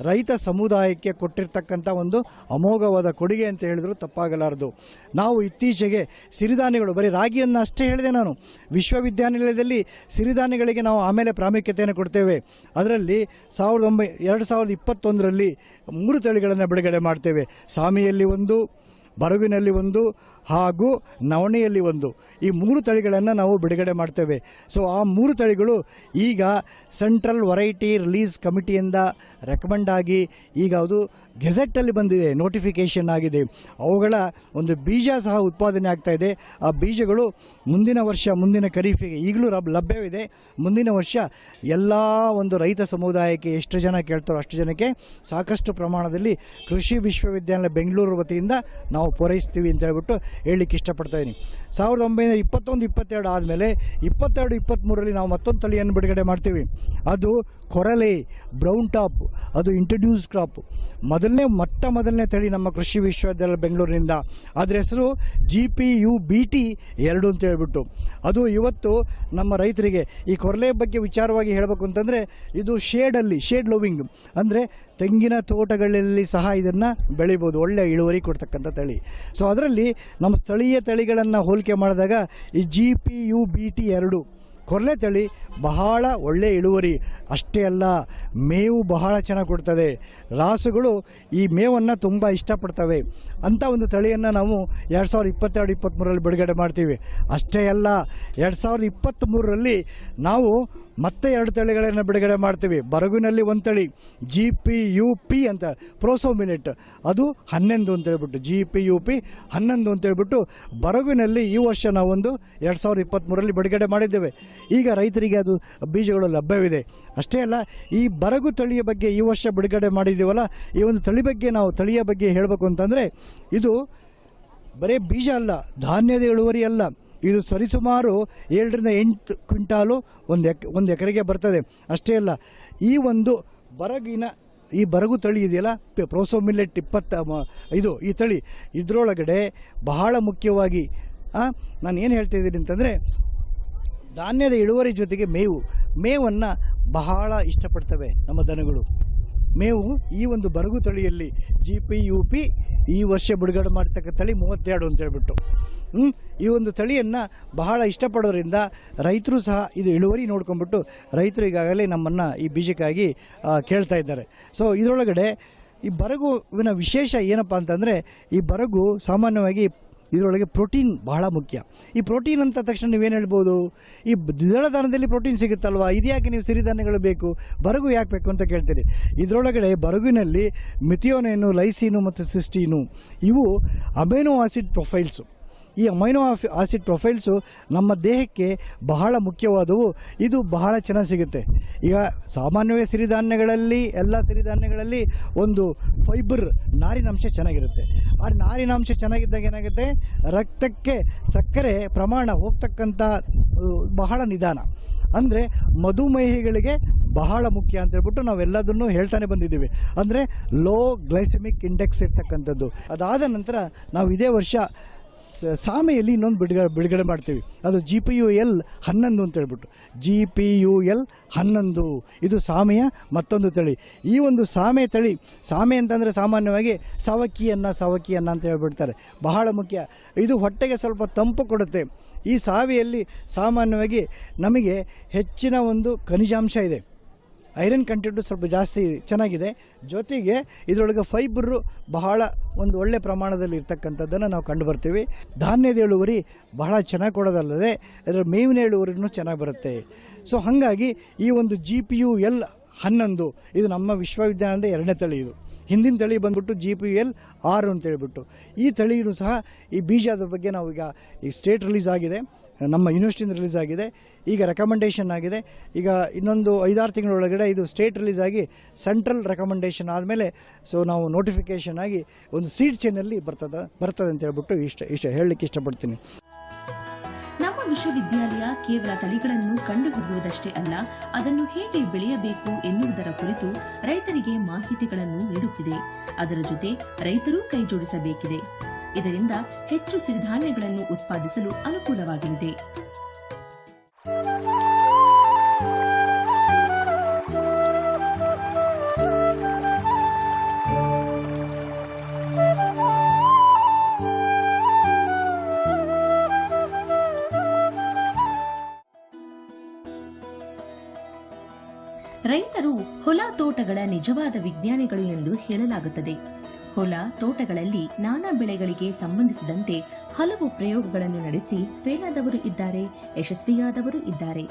ರೈತ ಸಮುದಾಯಕ್ಕೆ ಕೊಟ್ಟಿರ್ತಕ್ಕಂಥ ಒಂದು ಅಮೋಘವಾದ ಕೊಡುಗೆ ಅಂತ ಹೇಳಿದ್ರು ತಪ್ಪಾಗಲಾರದು. ನಾವು ಇತ್ತೀಚೆಗೆ ಸಿರಿಧಾನ್ಯಗಳು, ಬರೀ ರಾಗಿಯನ್ನು ಅಷ್ಟೇ ಹೇಳಿದೆ ನಾನು. ವಿಶ್ವವಿದ್ಯಾನಿಲಯದಲ್ಲಿ ಸಿರಿಧಾನ್ಯಗಳಿಗೆ ನಾವು ಆಮೇಲೆ ಪ್ರಾಮುಖ್ಯತೆಯನ್ನು ಕೊಡ್ತೇವೆ. ಅದರಲ್ಲಿ ಸಾವಿರದ ಒಂಬೈ, ಎರಡು ಸಾವಿರದ ಇಪ್ಪತ್ತೊಂದರಲ್ಲಿ ಮೂರು ತಳಿಗಳನ್ನು ಬಿಡುಗಡೆ ಮಾಡ್ತೇವೆ. ಸಾಮಿಯಲ್ಲಿ ಒಂದು ಬರಗಿನಲ್ಲಿ ಒಂದು ಹಾಗೂ ನವಣೆಯಲ್ಲಿ ಒಂದು. ಈ ಮೂರು ತಳಿಗಳನ್ನು ನಾವು ಬಿಡುಗಡೆ ಮಾಡ್ತೇವೆ. ಸೊ ಆ ಮೂರು ತಳಿಗಳು ಈಗ ಸೆಂಟ್ರಲ್ ವರೈಟಿ ರಿಲೀಸ್ ಕಮಿಟಿಯಿಂದ ರೆಕಮೆಂಡ್ ಆಗಿ ಈಗ ಅದು ಗೆಜೆಟ್ಟಲ್ಲಿ ಬಂದಿದೆ ನೋಟಿಫಿಕೇಷನ್ ಆಗಿದೆ. ಅವುಗಳ ಒಂದು ಬೀಜ ಸಹ ಉತ್ಪಾದನೆ ಆಗ್ತಾ ಇದೆ. ಆ ಬೀಜಗಳು ಮುಂದಿನ ವರ್ಷ, ಮುಂದಿನ ಖರೀಫಿಗೆ ಈಗಲೂ ರಬ್ ಲಭ್ಯವಿದೆ. ಮುಂದಿನ ವರ್ಷ ಎಲ್ಲ ಒಂದು ರೈತ ಸಮುದಾಯಕ್ಕೆ ಎಷ್ಟು ಜನ ಕೇಳ್ತಾರೋ ಅಷ್ಟು ಜನಕ್ಕೆ ಸಾಕಷ್ಟು ಪ್ರಮಾಣದಲ್ಲಿ ಕೃಷಿ ವಿಶ್ವವಿದ್ಯಾಲಯ ಬೆಂಗಳೂರು ವತಿಯಿಂದ ನಾವು ಪೂರೈಸ್ತೀವಿ ಅಂತ ಹೇಳ್ಬಿಟ್ಟು ಹೇಳಲಿಕ್ಕೆ ಇಷ್ಟಪಡ್ತಾ ಇದ್ದೀನಿ. ಸಾವಿರದ ಒಂಬೈನೂರ ಇಪ್ಪತ್ತೊಂದು, ಇಪ್ಪತ್ತೆರಡು ಆದಮೇಲೆ ಇಪ್ಪತ್ತೆರಡು ಇಪ್ಪತ್ತ್ಮೂರರಲ್ಲಿ ನಾವು ಮತ್ತೊಂದು ತಳಿಯನ್ನು ಬಿಡುಗಡೆ ಮಾಡ್ತೀವಿ. ಅದು ಕೊರಲೆ ಬ್ರೌನ್ ಟಾಪ್ ಅದು ಇಂಟ್ರಡ್ಯೂಸ್ ಕ್ರಾಪ್ ಮೊದಲನೇ, ಮೊಟ್ಟ ಮೊದಲನೇ ತಳಿ ನಮ್ಮ ಕೃಷಿ ವಿಶ್ವವಿದ್ಯಾಲಯ ಬೆಂಗಳೂರಿನಿಂದ. ಅದರ ಹೆಸರು G P U B T ಎರಡು ಅಂತ ಹೇಳ್ಬಿಟ್ಟು. ಅದು ಇವತ್ತು ನಮ್ಮ ರೈತರಿಗೆ ಈ ಕೊರಲೆ ಬಗ್ಗೆ ವಿಚಾರವಾಗಿ ಹೇಳಬೇಕು ಅಂತಂದರೆ, ಇದು ಶೇಡಲ್ಲಿ ಶೇಡ್ ಲೋವಿಂಗ್ ಅಂದರೆ ತೆಂಗಿನ ತೋಟಗಳಲ್ಲಿ ಸಹ ಇದನ್ನು ಬೆಳಿಬೋದು ಒಳ್ಳೆಯ ಇಳುವರಿ ಕೊಡ್ತಕ್ಕಂಥ ತಳಿ. ಸೊ ಅದರಲ್ಲಿ ನಮ್ಮ ಸ್ಥಳೀಯ ತಳಿಗಳನ್ನು ಹೋಲಿಕೆ ಮಾಡಿದಾಗ ಈ G P U B T ಎರಡು. ಕೊರ್ಲೆ ತಳಿ ಬಹಳ ಒಳ್ಳೆ ಇಳುವರಿ. ಅಷ್ಟೇ ಅಲ್ಲ, ಮೇವು ಬಹಳ ಚೆನ್ನಾಗಿ ಕೊಡ್ತದೆ. ರಾಸುಗಳು ಈ ಮೇವನ್ನು ತುಂಬ ಇಷ್ಟಪಡ್ತವೆ. ಅಂಥ ಒಂದು ತಳಿಯನ್ನು ನಾವು ಎರಡು ಸಾವಿರದ ಇಪ್ಪತ್ತೆರಡು ಇಪ್ಪತ್ತ್ಮೂರಲ್ಲಿ ಬಿಡುಗಡೆ ಮಾಡ್ತೀವಿ. ಅಷ್ಟೇ ಅಲ್ಲ, ಎರಡು ಸಾವಿರದ ಇಪ್ಪತ್ತ್ಮೂರರಲ್ಲಿ ನಾವು ಮತ್ತೆ ಎರಡು ತಳಿಗಳನ್ನು ಬಿಡುಗಡೆ ಮಾಡ್ತೀವಿ. ಬರಗುನಲ್ಲಿ ಒಂದು ತಳಿ ಜಿ ಪಿ ಯು ಪಿ ಅಂತ ಪ್ರೋಸೋಮಿನೆಟ್ ಅದು ಹನ್ನೊಂದು ಅಂತ ಹೇಳ್ಬಿಟ್ಟು ಜಿ ಪಿ ಯು ಪಿ ಹನ್ನೊಂದು ಅಂತ ಹೇಳ್ಬಿಟ್ಟು ಬರಗುನಲ್ಲಿ ಈ ವರ್ಷ ನಾವೊಂದು ಎರಡು ಸಾವಿರದ ಇಪ್ಪತ್ತ್ಮೂರರಲ್ಲಿ ಬಿಡುಗಡೆ ಮಾಡಿದ್ದೇವೆ. ಈಗ ರೈತರಿಗೆ ಅದು ಬೀಜಗಳು ಲಭ್ಯವಿದೆ. ಅಷ್ಟೇ ಅಲ್ಲ, ಈ ಬರಗು ತಳಿಯ ಬಗ್ಗೆ ಈ ವರ್ಷ ಬಿಡುಗಡೆ ಮಾಡಿದ್ದೀವಲ್ಲ, ಈ ಒಂದು ತಳಿ ಬಗ್ಗೆ ನಾವು ತಳಿಯ ಬಗ್ಗೆ ಹೇಳಬೇಕು ಅಂತಂದರೆ, ಇದು ಬರೀ ಬೀಜ ಅಲ್ಲ, ಧಾನ್ಯದ ಇಳುವರಿ ಅಲ್ಲ. ಇದು ಸರಿಸುಮಾರು ಏಳರಿಂದ ಎಂಟು ಕ್ವಿಂಟಾಲು ಒಂದು ಎಕ್, ಒಂದು ಎಕರೆಗೆ ಬರ್ತದೆ. ಅಷ್ಟೇ ಅಲ್ಲ, ಈ ಒಂದು ಬರಗಿನ, ಈ ಬರಗು ತಳಿ ಇದೆಯಲ್ಲ ಪ್ರೋಸೋ ಮಿಲ್ಲೆಟ್ ಇಪ್ಪತ್ತ ಇದು, ಈ ತಳಿ, ಇದರೊಳಗಡೆ ಬಹಳ ಮುಖ್ಯವಾಗಿ ನಾನು ಏನು ಹೇಳ್ತಾ ಇದ್ದೀನಿ ಅಂತಂದರೆ, ಧಾನ್ಯದ ಇಳುವರಿ ಜೊತೆಗೆ ಮೇವು, ಮೇವನ್ನು ಬಹಳ ಇಷ್ಟಪಡ್ತವೆ ನಮ್ಮ ದನಗಳು ಮೇವು ಈ ಒಂದು ಬರಗು ತಳಿಯಲ್ಲಿ ಜಿ ಪಿ ಯು ಪಿ ಈ ವರ್ಷ ಬಿಡುಗಡೆ ಮಾಡ್ತಕ್ಕ ತಳಿ ಮೂವತ್ತೆರಡು ಅಂತ ಹೇಳ್ಬಿಟ್ಟು? ಈ ಒಂದು ತಳಿಯನ್ನು ಬಹಳ ಇಷ್ಟಪಡೋದ್ರಿಂದ ರೈತರು ಸಹ ಇದು ಇಳುವರಿ ನೋಡ್ಕೊಂಡ್ಬಿಟ್ಟು ರೈತರು ಈಗಾಗಲೇ ನಮ್ಮನ್ನು ಈ ಬೀಜಕ್ಕಾಗಿ ಕೇಳ್ತಾ ಇದ್ದಾರೆ ಸೊ ಇದರೊಳಗಡೆ ಈ ಬರಗುವಿನ ವಿಶೇಷ ಏನಪ್ಪ ಅಂತಂದರೆ ಈ ಬರಗು ಸಾಮಾನ್ಯವಾಗಿ ಇದರೊಳಗೆ ಪ್ರೋಟೀನ್ ಬಹಳ ಮುಖ್ಯ. ಈ ಪ್ರೋಟೀನ್ ಅಂತ ತಕ್ಷಣ ನೀವೇನು ಹೇಳ್ಬೋದು? ಈ ದ್ವಿದಳಧಾನದಲ್ಲಿ ಪ್ರೋಟೀನ್ ಸಿಗುತ್ತಲ್ವ? ಇದ್ಯಾಕೆ ನೀವು ಸಿರಿಧಾನ್ಯಗಳು ಬೇಕು? ಬರಗು ಯಾಕೆ ಬೇಕು ಅಂತ ಕೇಳ್ತೀರಿ. ಇದರೊಳಗಡೆ ಬರಗಿನಲ್ಲಿ ಮಿಥಿಯೋನೇನು, ಲೈಸೀನು ಮತ್ತು ಸಿಸ್ಟೀನು. ಇವು ಅಮೈನೋ ಆಸಿಡ್ ಪ್ರೊಫೈಲ್ಸು. ಈ ಅಮೈನೋ ಆಸಿಡ್ ಪ್ರೊಫೈಲ್ಸು ನಮ್ಮ ದೇಹಕ್ಕೆ ಬಹಳ ಮುಖ್ಯವಾದವು. ಇದು ಬಹಳ ಚೆನ್ನಾಗಿ ಸಿಗುತ್ತೆ. ಈಗ ಸಾಮಾನ್ಯವೇ ಸಿರಿಧಾನ್ಯಗಳಲ್ಲಿ, ಎಲ್ಲ ಸಿರಿಧಾನ್ಯಗಳಲ್ಲಿ ಒಂದು ಫೈಬರ್ ನಾರಿನಾಂಶ ಚೆನ್ನಾಗಿರುತ್ತೆ. ಆ ನಾರಿನಾಂಶ ಚೆನ್ನಾಗಿದ್ದಾಗ ಏನಾಗುತ್ತೆ? ರಕ್ತಕ್ಕೆ ಸಕ್ಕರೆ ಪ್ರಮಾಣ ಹೋಗ್ತಕ್ಕಂಥ ಬಹಳ ನಿಧಾನ. ಅಂದರೆ ಮಧುಮೇಹಿಗಳಿಗೆ ಬಹಳ ಮುಖ್ಯ ಅಂತ ಹೇಳ್ಬಿಟ್ಟು ನಾವೆಲ್ಲದನ್ನು ಹೇಳ್ತಾನೆ ಬಂದಿದ್ದೀವಿ. ಅಂದರೆ ಲೋ ಗ್ಲೈಸೆಮಿಕ್ ಇಂಡೆಕ್ಸ್ ಇರ್ತಕ್ಕಂಥದ್ದು. ಅದಾದ ನಂತರ ನಾವು ಇದೇ ವರ್ಷ ಸಾಮೆಯಲ್ಲಿ ಇನ್ನೊಂದು ಬಿಡುಗಡೆ ಬಿಡುಗಡೆ ಮಾಡ್ತೀವಿ. ಅದು ಜಿ ಪಿ ಯು ಎಲ್ ಹನ್ನೊಂದು ಅಂತ ಹೇಳ್ಬಿಟ್ಟು. ಜಿ ಪಿ ಯು ಎಲ್ ಹನ್ನೊಂದು. ಇದು ಸಾಮೆಯ ಮತ್ತೊಂದು ತಳಿ. ಈ ಒಂದು ಸಾಮೆ ತಳಿ, ಸಾಮೆ ಅಂತಂದರೆ ಸಾಮಾನ್ಯವಾಗಿ ಸವಕಿಯನ್ನ ಸವಕಿಯನ್ನ ಅಂತ ಹೇಳ್ಬಿಡ್ತಾರೆ. ಬಹಳ ಮುಖ್ಯ. ಇದು ಹೊಟ್ಟೆಗೆ ಸ್ವಲ್ಪ ತಂಪು ಕೊಡುತ್ತೆ. ಈ ಸಾವೆಯಲ್ಲಿ ಸಾಮಾನ್ಯವಾಗಿ ನಮಗೆ ಹೆಚ್ಚಿನ ಒಂದು ಖನಿಜಾಂಶ ಇದೆ. ಐರನ್ ಕಂಟೆಂಟು ಸ್ವಲ್ಪ ಜಾಸ್ತಿ ಚೆನ್ನಾಗಿದೆ. ಜೊತೆಗೆ ಇದರೊಳಗೆ ಫೈಬರು ಬಹಳ ಒಂದು ಒಳ್ಳೆ ಪ್ರಮಾಣದಲ್ಲಿ ಇರ್ತಕ್ಕಂಥದ್ದನ್ನು ನಾವು ಕಂಡು ಬರ್ತೀವಿ. ಧಾನ್ಯದ ಇಳುವರಿ ಬಹಳ ಚೆನ್ನಾಗಿ ಕೊಡೋದಲ್ಲದೆ ಅದರ ಮೇವಿನ ಇಳುವರಿನೂ ಚೆನ್ನಾಗಿ ಬರುತ್ತೆ. ಸೊ ಹಾಗಾಗಿ ಈ ಒಂದು ಜಿ ಪಿ ಯು ಎಲ್ ಹನ್ನೊಂದು ಇದು ನಮ್ಮ ವಿಶ್ವವಿದ್ಯಾಲಯದ ಎರಡನೇ ತಳಿ ಇದು. ಹಿಂದಿನ ತಳಿ ಬಂದ್ಬಿಟ್ಟು ಜಿ ಪಿ ಎಲ್ ಆರು ಅಂತ ಹೇಳ್ಬಿಟ್ಟು. ಈ ತಳಿಯೂ ಸಹ ಈ ಬೀಜದ ಬಗ್ಗೆ ನಾವೀಗ ಈ ಸ್ಟೇಟ್ ರಿಲೀಸ್ ಆಗಿದೆ. ನಮ್ಮ ಯೂನಿವರ್ಸಿಟಿಯಿಂದ ರಿಲೀಸ್ ಆಗಿದೆ. ಈಗ ರೆಕಮೆಂಡೇಷನ್ ಆಗಿದೆ. ಈಗ ಇನ್ನೊಂದು ಐದಾರು ತಿಂಗಳೊಳಗಡೆ ಇದು ಸ್ಟೇಟ್ ರಿಲೀಸ್ ಆಗಿ ಸೆಂಟ್ರಲ್ ರೆಕಮೆಂಡೇಷನ್ ಆದಮೇಲೆ ಸೊ ನಾವು ನೋಟಿಫಿಕೇಷನ್ ಆಗಿ ಒಂದು ಸೀಡ್ ಚೈನಲ್ಲಿ ಬರ್ತದೆ ಬರ್ತದೆ ಅಂತ ಹೇಳ್ಬಿಟ್ಟು ಇಷ್ಟ ಇಷ್ಟ ಹೇಳಲಿಕ್ಕೆ ಇಷ್ಟಪಡ್ತೀನಿ. ನಮ್ಮ ವಿಶ್ವವಿದ್ಯಾಲಯ ಕೇವಲ ತಳಿಗಳನ್ನು ಕಂಡುಹಿಡಿಯುವುದಷ್ಟೇ ಅಲ್ಲ, ಅದನ್ನು ಹೇಗೆ ಬೆಳೆಯಬೇಕು ಎನ್ನುವುದರ ಕುರಿತು ರೈತರಿಗೆ ಮಾಹಿತಿಗಳನ್ನು ನೀಡುತ್ತಿದೆ. ಅದರ ಜೊತೆ ರೈತರೂ ಕೈಜೋಡಿಸಬೇಕಿದೆ. ಇದರಿಂದ ಹೆಚ್ಚು ಸಿರಿಧಾನ್ಯಗಳನ್ನು ಉತ್ಪಾದಿಸಲು ಅನುಕೂಲವಾಗಲಿದೆ. ತೋಟಗಳ ನಿಜವಾದ ವಿಜ್ಞಾನಿಗಳು ಎಂದು ಹೇಳಲಾಗುತ್ತದೆ. ಹೊಲ, ತೋಟಗಳಲ್ಲಿ ನಾನಾ ಬೆಳೆಗಳಿಗೆ ಸಂಬಂಧಿಸಿದಂತೆ ಹಲವು ಪ್ರಯೋಗಗಳನ್ನು ನಡೆಸಿ ಫೇಲಾದವರು ಇದ್ದಾರೆ, ಯಶಸ್ವಿಯಾದವರು ಇದ್ದಾರೆ.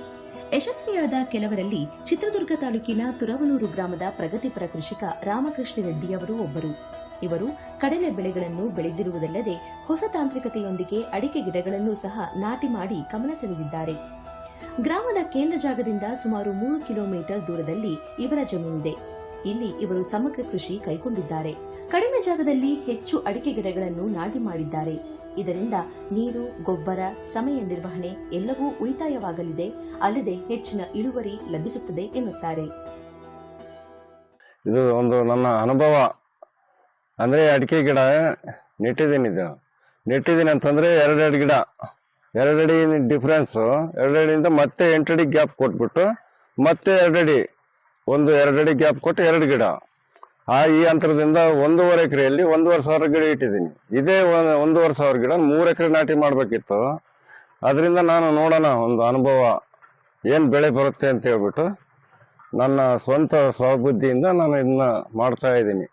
ಯಶಸ್ವಿಯಾದ ಕೆಲವರಲ್ಲಿ ಚಿತ್ರದುರ್ಗ ತಾಲೂಕಿನ ತುರವನೂರು ಗ್ರಾಮದ ಪ್ರಗತಿಪರ ಕೃಷಿಕ ರಾಮಕೃಷ್ಣ ರೆಡ್ಡಿಯವರು ಒಬ್ಬರು. ಇವರು ಕಡಲೆ ಬೆಳೆಗಳನ್ನು ಬೆಳೆದಿರುವುದಲ್ಲದೆ ಹೊಸ ತಾಂತ್ರಿಕತೆಯೊಂದಿಗೆ ಅಡಿಕೆ ಗಿಡಗಳನ್ನು ಸಹ ನಾಟಿ ಮಾಡಿ ಗಮನ ಸೆಳೆದಿದ್ದಾರೆ. ಗ್ರಾಮದ ಕೇಂದ್ರ ಜಾಗದಿಂದ ಸುಮಾರು ಮೂರು ಕಿಲೋಮೀಟರ್ ದೂರದಲ್ಲಿ ಇವರ ಜಮೀನಿದೆ. ಇಲ್ಲಿ ಇವರು ಸಮಗ್ರ ಕೃಷಿ ಕೈಗೊಂಡಿದ್ದಾರೆ. ಕಡಿಮೆ ಜಾಗದಲ್ಲಿ ಹೆಚ್ಚು ಅಡಿಕೆ ಗಿಡಗಳನ್ನು ನಾಟಿ ಮಾಡಿದ್ದಾರೆ. ಇದರಿಂದ ನೀರು, ಗೊಬ್ಬರ, ಸಮಯ ನಿರ್ವಹಣೆ ಎಲ್ಲವೂ ಉಳಿತಾಯವಾಗಲಿದೆ. ಅಲ್ಲದೆ ಹೆಚ್ಚಿನ ಇಳುವರಿ ಲಭಿಸುತ್ತದೆ ಎನ್ನುತ್ತಾರೆ. ಇದು ಒಂದು ನನ್ನ ಅನುಭವ. ಅಂದ್ರೆ ಅಡಿಕೆ ಗಿಡ ನೆಟ್ಟಿದ್ದೀನಿ ನೆಟ್ಟಿದ್ದೀನಿ ಅಂತಂದ್ರೆ ಎರಡೆರಡು ಗಿಡ. ಎರಡಡಿ ಡಿಫ್ರೆನ್ಸು ಎರಡಡಿಯಿಂದ ಮತ್ತೆ ಎಂಟಡಿ ಗ್ಯಾಪ್ ಕೊಟ್ಬಿಟ್ಟು ಮತ್ತೆ ಎರಡಡಿ, ಒಂದು ಎರಡಡಿ ಗ್ಯಾಪ್ ಕೊಟ್ಟು ಎರಡು ಗಿಡ. ಆ ಈ ಅಂತರದಿಂದ ಒಂದೂವರೆ ಎಕರೆಯಲ್ಲಿ ಒಂದೂವರೆ ಸಾವಿರ ಗಿಡ ಇಟ್ಟಿದ್ದೀನಿ. ಇದೇ ಒಂದು- ಒಂದೂವರೆ ಸಾವಿರ ಗಿಡ ಮೂರು ಎಕರೆ ನಾಟಿ ಮಾಡಬೇಕಿತ್ತು. ಅದರಿಂದ ನಾನು ನೋಡೋಣ ಒಂದು ಅನುಭವ, ಏನು ಬೆಳೆ ಬರುತ್ತೆ ಅಂತ ಹೇಳ್ಬಿಟ್ಟು ನನ್ನ ಸ್ವಂತ ಸ್ವಬುದ್ಧಿಯಿಂದ ನಾನು ಇದನ್ನ ಮಾಡ್ತಾ ಇದ್ದೀನಿ.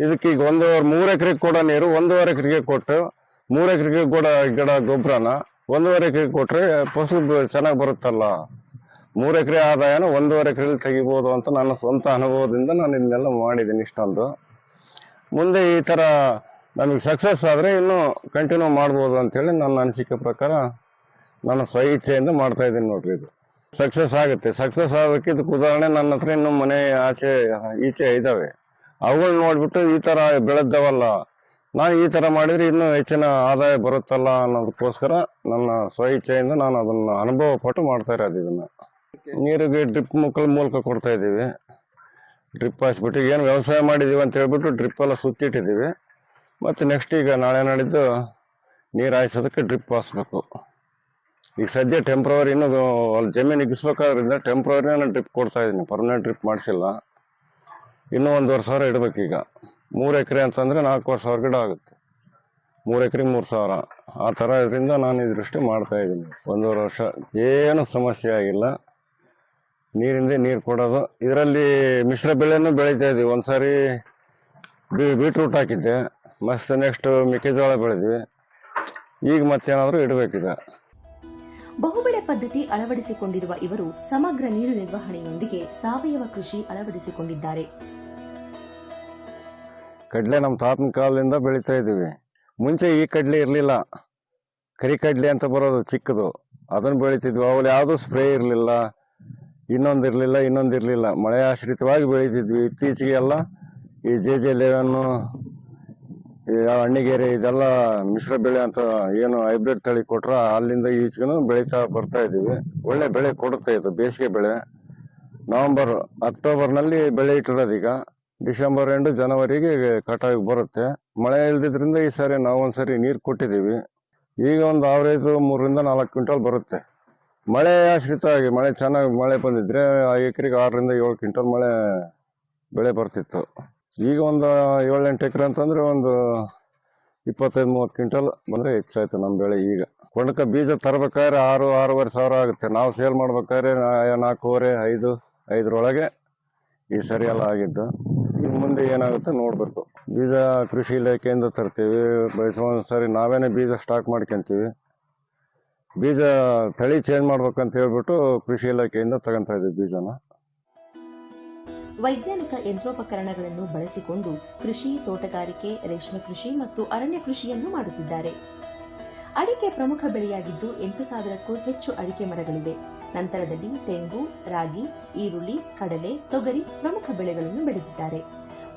ಇದಕ್ಕೆ ಈಗ ಒಂದು ಮೂರು ಎಕರೆಗೆ ಕೊಡೋ ನೀರು ಒಂದೂವರೆ ಎಕರೆಗೆ ಕೊಟ್ಟು ಮೂರು ಎಕರೆಗೆ ಕೂಡ ಗಿಡ ಗೊಬ್ಬರನ ಒಂದೂವರೆ ಎಕರೆಗೆ ಕೊಟ್ರೆ ಫಸಲು ಚೆನ್ನಾಗಿ ಬರುತ್ತಲ್ಲ? ಮೂರು ಎಕರೆ ಆದಾಯನ ಒಂದೂವರೆ ಎಕರೆಲಿ ತೆಗಿಬೋದು ಅಂತ ನನ್ನ ಸ್ವಂತ ಅನುಭವದಿಂದ ನಾನು ಇದನ್ನೆಲ್ಲ ಮಾಡಿದ್ದೀನಿ ಇಷ್ಟೊಂದು. ಮುಂದೆ ಈ ಥರ ನಮಗೆ ಸಕ್ಸಸ್ ಆದರೆ ಇನ್ನೂ ಕಂಟಿನ್ಯೂ ಮಾಡ್ಬೋದು ಅಂತೇಳಿ ನನ್ನ ಅನಿಸಿಕೆ ಪ್ರಕಾರ ನನ್ನ ಸ್ವ ಇಚ್ಛೆಯಿಂದ ಮಾಡ್ತಾ ಇದ್ದೀನಿ ನೋಡ್ರಿ ಇದು. ಸಕ್ಸಸ್ ಆಗುತ್ತೆ. ಸಕ್ಸಸ್ ಆಗೋಕ್ಕೆ ಇದಕ್ಕೆ ಉದಾಹರಣೆ ನನ್ನ ಹತ್ರ ಇನ್ನು ಮನೆ ಆಚೆ ಈಚೆ ಇದಾವೆ. ಅವುಗಳು ನೋಡ್ಬಿಟ್ಟು ಈ ತರ ಬೆಳೆದವಲ್ಲ ನಾನು ಈ ತರ ಮಾಡಿದ್ರೆ ಇನ್ನೂ ಹೆಚ್ಚಿನ ಆದಾಯ ಬರುತ್ತಲ್ಲ ಅನ್ನೋದಕ್ಕೋಸ್ಕರ ನನ್ನ ಸ್ವ ಇಚ್ಛೆಯಿಂದ ನಾನು ಅದನ್ನ ಅನುಭವ ಪಟ್ಟು ಮಾಡ್ತಾ ಇರೋದು ಇದನ್ನು. ನೀರಿಗೆ ಡ್ರಿಪ್ ಮುಕ್ಕಳ ಮೂಲಕ ಕೊಡ್ತಾ ಇದ್ದೀವಿ. ಡ್ರಿಪ್ ಹಾಸ್ಬಿಟ್ಟು ಏನು ವ್ಯವಸಾಯ ಮಾಡಿದೀವಿ ಅಂತ ಹೇಳ್ಬಿಟ್ಟು ಡ್ರಿಪ್ ಎಲ್ಲ ಸುತ್ತಿಟ್ಟಿದ್ದೀವಿ. ಮತ್ತೆ ನೆಕ್ಸ್ಟ್ ಈಗ ನಾಳೆ ನಾಡಿದ್ದು ನೀರು ಹಾಯಿಸೋದಕ್ಕೆ ಡ್ರಿಪ್ ಹಾಸ್ಬೇಕು. ಈಗ ಸದ್ಯ ಟೆಂಪ್ರವರಿ ಇನ್ನೂ ಅಲ್ಲಿ ಜಮೀನು ಇಗಿಸ್ಬೇಕಾದ್ರಿಂದ ಟೆಂಪ್ರವರಿ ನಾನು ಡ್ರಿಪ್ ಕೊಡ್ತಾ ಇದ್ದೀನಿ. ಪರ್ಮನೆಂಟ್ ಡ್ರಿಪ್ ಮಾಡಿಸಿಲ್ಲ. ಇನ್ನೂ ಒಂದೂವರೆ ಸಾವಿರ ಇಡಬೇಕೀಗ. ಮೂರು ಎಕರೆ ಅಂತಂದರೆ ನಾಲ್ಕುವರೆ ಸಾವಿರ ಗಿಡ ಆಗುತ್ತೆ. ಮೂರು ಎಕರೆ, ಮೂರು ಸಾವಿರ. ಆ ಥರ ಇದರಿಂದ ನಾನು ದೃಷ್ಟಿ ಮಾಡ್ತಾ ಇದ್ದೀನಿ. ಒಂದೂವರೆ ವರ್ಷ ಏನು ಸಮಸ್ಯೆ ಆಗಿಲ್ಲ. ನೀರಿಂದ ನೀರು ಕೊಡೋದು. ಇದರಲ್ಲಿ ಮಿಶ್ರ ಬೆಳೆನೂ ಬೆಳೀತಾ ಇದ್ದೀವಿ ಒಂದ್ಸಾರಿ ಬೀ, ಬೀಟ್ರೂಟ್ ಹಾಕಿದ್ದೆ. ಮಸ್ತ್ ನೆಕ್ಸ್ಟ್ ಮೆಕ್ಕೆಜೋಳ ಬೆಳೆದ್ವಿ. ಈಗ ಮತ್ತೇನಾದರೂ ಇಡಬೇಕಿದೆ. ಬಹುಬೆಳೆ ಪದ್ಧತಿ ಅಳವಡಿಸಿಕೊಂಡಿರುವ ಇವರು ಸಮಗ್ರ ನೀರು ನಿರ್ವಹಣೆಯೊಂದಿಗೆ ಸಾವಯವ ಕೃಷಿ ಅಳವಡಿಸಿಕೊಂಡಿದ್ದಾರೆ. ಕಡಲೆ ನಮ್ಮ ತಾತನ ಕಾಲದಿಂದ ಬೆಳೀತಾ ಇದ್ದೀವಿ ಮುಂಚೆ ಈ ಕಡಲೆ ಇರಲಿಲ್ಲ. ಕರಿ ಕಡಲೆ ಅಂತ ಬರೋದು ಚಿಕ್ಕದು. ಅದನ್ನು ಬೆಳಿತಿದ್ವಿ. ಅವಾಗ ಯಾವುದೂ ಸ್ಪ್ರೇ ಇರಲಿಲ್ಲ. ಇನ್ನೊಂದು ಇರಲಿಲ್ಲ ಇನ್ನೊಂದು ಇರಲಿಲ್ಲ. ಮಳೆ ಆಶ್ರಿತವಾಗಿ ಬೆಳಿತಿದ್ವಿ. ಇತ್ತೀಚೆಗೆ ಎಲ್ಲ ಈ ಜೆ ಜೆ ಲೆವೆನ್ನು ಅಣ್ಣಿಗೆರೆ ಇದೆಲ್ಲ ಮಿಶ್ರ ಬೆಳೆ ಅಂತ ಏನು ಹೈಬ್ರಿಡ್ ತಳಿ ಕೊಟ್ರ ಅಲ್ಲಿಂದ ಈಚೆಗೂ ಬೆಳೀತಾ ಬರ್ತಾ ಇದ್ದೀವಿ ಒಳ್ಳೆ ಬೆಳೆ ಕೊಡುತ್ತೆ ಇದು. ಬೇಸಿಗೆ ಬೆಳೆ. ನವೆಂಬರ್, ಅಕ್ಟೋಬರ್ನಲ್ಲಿ ಬೆಳೆ ಇಟ್ಟಿರೋದು ಈಗ ಡಿಸೆಂಬರ್ ಎಂಡು ಜನವರಿಗೆ ಕಟಾವಿಗೆ ಬರುತ್ತೆ. ಮಳೆ ಇಲ್ದಿದ್ರಿಂದ ಈ ಸಾರಿ ನಾವು ಒಂದ್ಸರಿ ನೀರು ಕೊಟ್ಟಿದ್ದೀವಿ. ಈಗ ಒಂದು ಆವರೇಜ್ ಮೂರರಿಂದ ನಾಲ್ಕು ಕ್ವಿಂಟಲ್ ಬರುತ್ತೆ. ಮಳೆ ಆಶ್ರಿತ ಆಗಿ, ಮಳೆ ಚೆನ್ನಾಗಿ ಮಳೆ ಬಂದಿದ್ರೆ ಆ ಎಕರೆಗೆ ಆರರಿಂದ ಏಳು ಕ್ವಿಂಟಲ್ ಮಳೆ ಬೆಳೆ ಬರ್ತಿತ್ತು. ಈಗ ಒಂದು ಏಳೆಂಟು ಎಕರೆ ಅಂತಂದ್ರೆ ಒಂದು ಇಪ್ಪತ್ತೈದು, ಮೂವತ್ತು ಕ್ವಿಂಟಲ್ ಬಂದರೆ ಹೆಚ್ಚಾಯ್ತು ನಮ್ಮ ಬೆಳೆ ಈಗ. ಕೊಂಡಕ ಬೀಜ ತರಬೇಕಾದ್ರೆ ಆರು, ಆರೂವರೆ ಸಾವಿರ ಆಗುತ್ತೆ. ನಾವು ಸೇಲ್ ಮಾಡ್ಬೇಕಾದ್ರೆ ನಾಲ್ಕೂವರೆ, ಐದು, ಐದರೊಳಗೆ ಈ ಸರಿ ಎಲ್ಲ ಆಗಿದ್ದು. ಮುಂದೆ ಏನಾಗುತ್ತೆ ನೋಡಬೇಕು. ಬೀಜ ಕೃಷಿ ಇಲಾಖೆಯಿಂದ ತರ್ತೀವಿ. ಸರಿ ನಾವೇನೇ ಬೀಜ ಸ್ಟಾಕ್ ಮಾಡ್ಕೊಂತೀವಿ. ಬೀಜ ತಳಿ ಚೇಂಜ್ ಮಾಡ್ಬೇಕಂತ ಹೇಳ್ಬಿಟ್ಟು ಕೃಷಿ ಇಲಾಖೆಯಿಂದ ತಗೊಂತ ಇದ್ದೀವಿ ಬೀಜನ. ವೈಜ್ಞಾನಿಕ ಯಂತ್ರೋಪಕರಣಗಳನ್ನು ಬಳಸಿಕೊಂಡು ಕೃಷಿ ತೋಟಗಾರಿಕೆ ರೇಷ್ಮೆ ಕೃಷಿ ಮತ್ತು ಅರಣ್ಯ ಕೃಷಿಯನ್ನು ಮಾಡುತ್ತಿದ್ದಾರೆ. ಅಡಿಕೆ ಪ್ರಮುಖ ಬೆಳೆಯಾಗಿದ್ದು ಎಂಟು ಸಾವಿರಕ್ಕೂ ಹೆಚ್ಚು ಅಡಿಕೆ ಮರಗಳಿವೆ. ನಂತರದಲ್ಲಿ ತೆಂಗು ರಾಗಿ ಈರುಳ್ಳಿ ಕಡಲೆ ತೊಗರಿ ಪ್ರಮುಖ ಬೆಳೆಗಳನ್ನು ಬೆಳೆದಿದ್ದಾರೆ.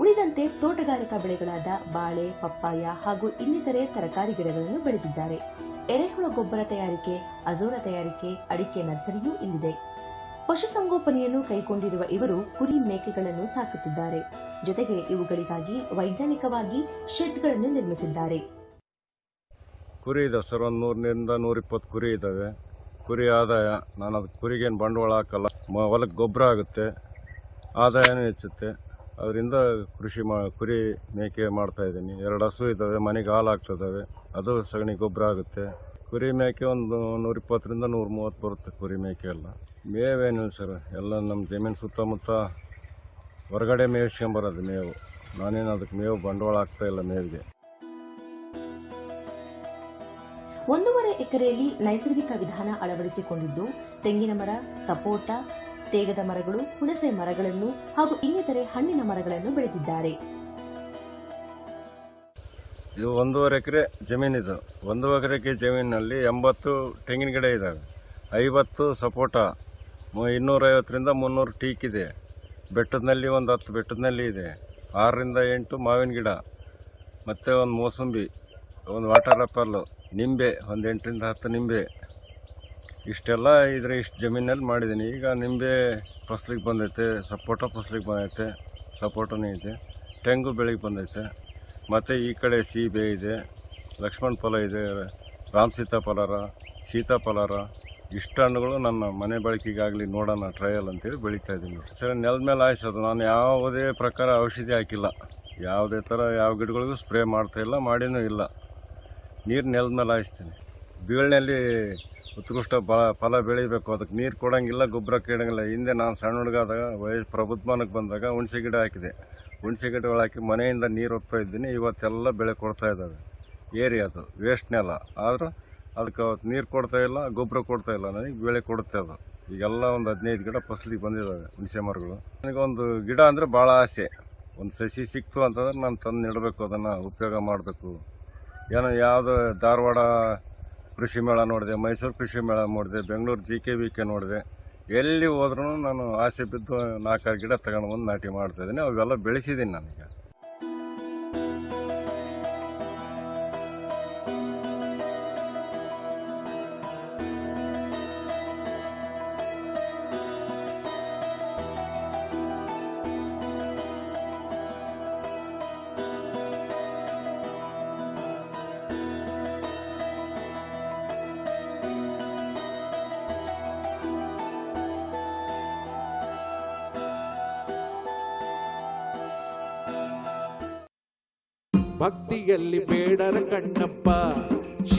ಉಳಿದಂತೆ ತೋಟಗಾರಿಕಾ ಬೆಳೆಗಳಾದ ಬಾಳೆ, ಪಪ್ಪಾಯ ಹಾಗೂ ಇನ್ನಿತರೆ ತರಕಾರಿ ಗಿಡಗಳನ್ನು ಬೆಳೆದಿದ್ದಾರೆ. ಎರೆಹುಳ ಗೊಬ್ಬರ ತಯಾರಿಕೆ ಅಜೋರ ತಯಾರಿಕೆ, ಅಡಿಕೆ ನರ್ಸರಿಯೂ ಇಲ್ಲಿದೆ. ಪಶುಸಂಗೋಪನೆಯನ್ನು ಕೈಗೊಂಡಿರುವ ಇವರು ಕುರಿ ಮೇಕೆಗಳನ್ನು ಸಾಕುತ್ತಿದ್ದಾರೆ. ಜೊತೆಗೆ ಇವುಗಳಿಗಾಗಿ ವೈಜ್ಞಾನಿಕವಾಗಿ ಶೆಡ್ಗಳನ್ನು ನಿರ್ಮಿಸಿದ್ದಾರೆ. ಕುರಿ ಇದಾವೆ ಸರ್, ಒಂದು ನೂರರಿಂದ ನೂರಿಪ್ಪತ್ತು ಕುರಿ ಇದ್ದಾವೆ ಕುರಿ ಆದಾಯ, ನಾನು ಅದಕ್ಕೆ ಕುರಿಗೇನು ಬಂಡವಾಳ ಹಾಕಲ್ಲ ಹೊಲಕ್ಕೆ ಗೊಬ್ಬರ ಆಗುತ್ತೆ, ಆದಾಯನೂ ಹೆಚ್ಚುತ್ತೆ. ಅದರಿಂದ ಕೃಷಿ ಮಾ, ಕುರಿ ಮೇಕೆ ಮಾಡ್ತಾ ಇದ್ದೀನಿ. ಎರಡು ಹಸು ಇದ್ದಾವೆ, ಮನೆಗೆ ಹಾಲು ಆಗ್ತದವೆ ಅದು ಸಗಣಿ ಗೊಬ್ಬರ ಆಗುತ್ತೆ. ಕುರಿ ಮೇಕೆ ಒಂದು ನೂರ ಇಪ್ಪತ್ತರಿಂದ ನೂರ ಮೂವತ್ತು ಬರುತ್ತೆ ಕುರಿ ಮೇಕೆ ಎಲ್ಲ. ಮೇವೇನಿಲ್ಲ ಸರ್, ಎಲ್ಲ ನಮ್ಮ ಜಮೀನು ಸುತ್ತಮುತ್ತ ಹೊರಗಡೆ ಮೇಯಿಸ್ಕೊಂಬರೋದು ಮೇವು. ನಾನೇನು ಅದಕ್ಕೆ ಮೇವು ಬಂಡವಾಳ ಆಗ್ತಾ ಇಲ್ಲ ಮೇವಿಗೆ. ಒಂದೂವರೆ ಎಕರೆಯಲ್ಲಿ ನೈಸರ್ಗಿಕ ವಿಧಾನ ಅಳವಡಿಸಿಕೊಂಡಿದ್ದು, ತೆಂಗಿನ ಮರ, ಸಪೋಟ ತೇಗದ ಮರಗಳು, ಹುಣಸೆ ಮರಗಳನ್ನು ಹಾಗೂ ಇನ್ನಿತರೆ ಹಣ್ಣಿನ ಮರಗಳನ್ನು ಬೆಳೆದಿದ್ದಾರೆ. ಇದು ಒಂದೂವರೆ ಎಕರೆ ಜಮೀನಿದು. ಒಂದೂವರೆ ಎಕರೆ ಜಮೀನಿನಲ್ಲಿ ಎಂಬತ್ತು ತೆಂಗಿನ ಗಿಡ ಇದ್ದಾವೆ ಐವತ್ತು ಸಪೋಟ ಇನ್ನೂರೈವತ್ತರಿಂದ ಮುನ್ನೂರು ಟೀಕ್ ಇದೆ. ಬೆಟ್ಟದಲ್ಲಿ ಒಂದು ಹತ್ತು ಬೆಟ್ಟದಲ್ಲಿ ಇದೆ. ಆರರಿಂದ ಎಂಟು ಮಾವಿನ ಗಿಡ, ಮತ್ತು ಒಂದು ಮೋಸಂಬಿ, ಒಂದು ವಾಟರ್ ಆ್ಯಪಲ್ಲು ನಿಂಬೆ ಒಂದು ಎಂಟರಿಂದ ಹತ್ತು ನಿಂಬೆ. ಇಷ್ಟೆಲ್ಲ ಇದ್ರೆ ಇಷ್ಟು ಜಮೀನಲ್ಲಿ ಮಾಡಿದ್ದೀನಿ. ಈಗ ನಿಂಬೆ ಫಸ್ಲಿಗೆ ಬಂದೈತೆ, ಸಪೋಟ ಫಸ್ಲಿಗೆ ಬಂದೈತೆ, ಸಪೋಟನೇ ಇದೆ, ತೆಂಗು ಬೆಳೆಗೆ ಬಂದೈತೆ. ಮತ್ತು ಈ ಕಡೆ ಸೀಬೆ ಇದೆ, ಲಕ್ಷ್ಮಣ ಫಲ ಇದೆ, ರಾಮ್ ಸೀತಾಫಲರ ಸೀತಾಫಲರ. ಇಷ್ಟು ಹಣ್ಣುಗಳು ನನ್ನ ಮನೆ ಬಳಕೆಗಾಗಲಿ ನೋಡೋಣ, ಟ್ರಯಲ್ ಅಂತೇಳಿ ಬೆಳೀತಾ ಇದ್ದೀನಿ ಸರಿ ನೆಲದ ಮೇಲೆ ಆಯ್ಸೋದು ನಾನು ಯಾವುದೇ ಪ್ರಕಾರ ಔಷಧಿ ಹಾಕಿಲ್ಲ. ಯಾವುದೇ ಥರ ಯಾವ ಗಿಡಗಳಿಗೂ ಸ್ಪ್ರೇ ಮಾಡ್ತಾ ಇಲ್ಲ, ಮಾಡಿನೂ ಇಲ್ಲ. ನೀರು ನೆಲದ ಮೇಲೆ ಹಾಯಿಸ್ತೀನಿ. ಬೀಳ್ನಲ್ಲಿ ಉತ್ಕೃಷ್ಟ ಫಲ ಫಲ ಬೆಳಿಬೇಕು ಅದಕ್ಕೆ ನೀರು ಕೊಡೋಂಗಿಲ್ಲ, ಗೊಬ್ಬರ ಕೇಳೋಂಗಿಲ್ಲ. ಹಿಂದೆ ನಾನು ಸಣ್ಣ ಹುಡುಗ ಆದಾಗ ವಯಸ್ಸು ಪ್ರಬುದ್ಧಮಾನಕ್ಕೆ ಬಂದಾಗ ಹುಣಸೆ ಗಿಡ ಹಾಕಿದೆ. ಹುಣಸೆ ಗಿಡಗಳು ಹಾಕಿ ಮನೆಯಿಂದ ನೀರು ಹೋಗ್ತಾ ಇದ್ದೀನಿ. ಇವತ್ತೆಲ್ಲ ಬೆಳೆ ಕೊಡ್ತಾ ಇದ್ದಾವೆ. ಏರಿಯಾ ಅದು ವೇಸ್ಟ್ ನೆಲ. ಆದರೂ ಅದಕ್ಕೆ ಅವತ್ತು ನೀರು ಕೊಡ್ತಾ ಇಲ್ಲ, ಗೊಬ್ಬರ ಕೊಡ್ತಾ ಇಲ್ಲ. ನನಗೆ ಬೆಳೆ ಕೊಡುತ್ತೆ ಅದು. ಈಗೆಲ್ಲ ಒಂದು ಹದಿನೈದು ಗಿಡ ಫಸಲಿಗೆ ಬಂದಿದ್ದಾವೆ ಹುಣಸೆ ಮರಗಳು. ಒಂದು ಗಿಡ ಅಂದರೆ ಭಾಳ ಆಸೆ. ಒಂದು ಸಸಿ ಸಿಕ್ತು ಅಂತಂದ್ರೆ ನಾನು ತಂದು ನೆಡಬೇಕು, ಅದನ್ನು ಉಪಯೋಗ ಮಾಡಬೇಕು. ಏನೋ ಯಾವುದೋ ಧಾರವಾಡ ಕೃಷಿ ಮೇಳ ನೋಡಿದೆ, ಮೈಸೂರು ಕೃಷಿ ಮೇಳ ನೋಡಿದೆ, Bengaluru G K V K ನೋಡಿದೆ. ಎಲ್ಲಿ ಹೋದ್ರೂ ನಾನು ಆಸೆ ಬಿದ್ದು ನಾಲ್ಕಾರು ಗಿಡ ತಗೊಂಡು ಬಂದು ನಾಟಿ ಮಾಡ್ತಾ ಇದ್ದೀನಿ, ಅವೆಲ್ಲ ಬೆಳೆಸಿದ್ದೀನಿ ನಾನೀಗ.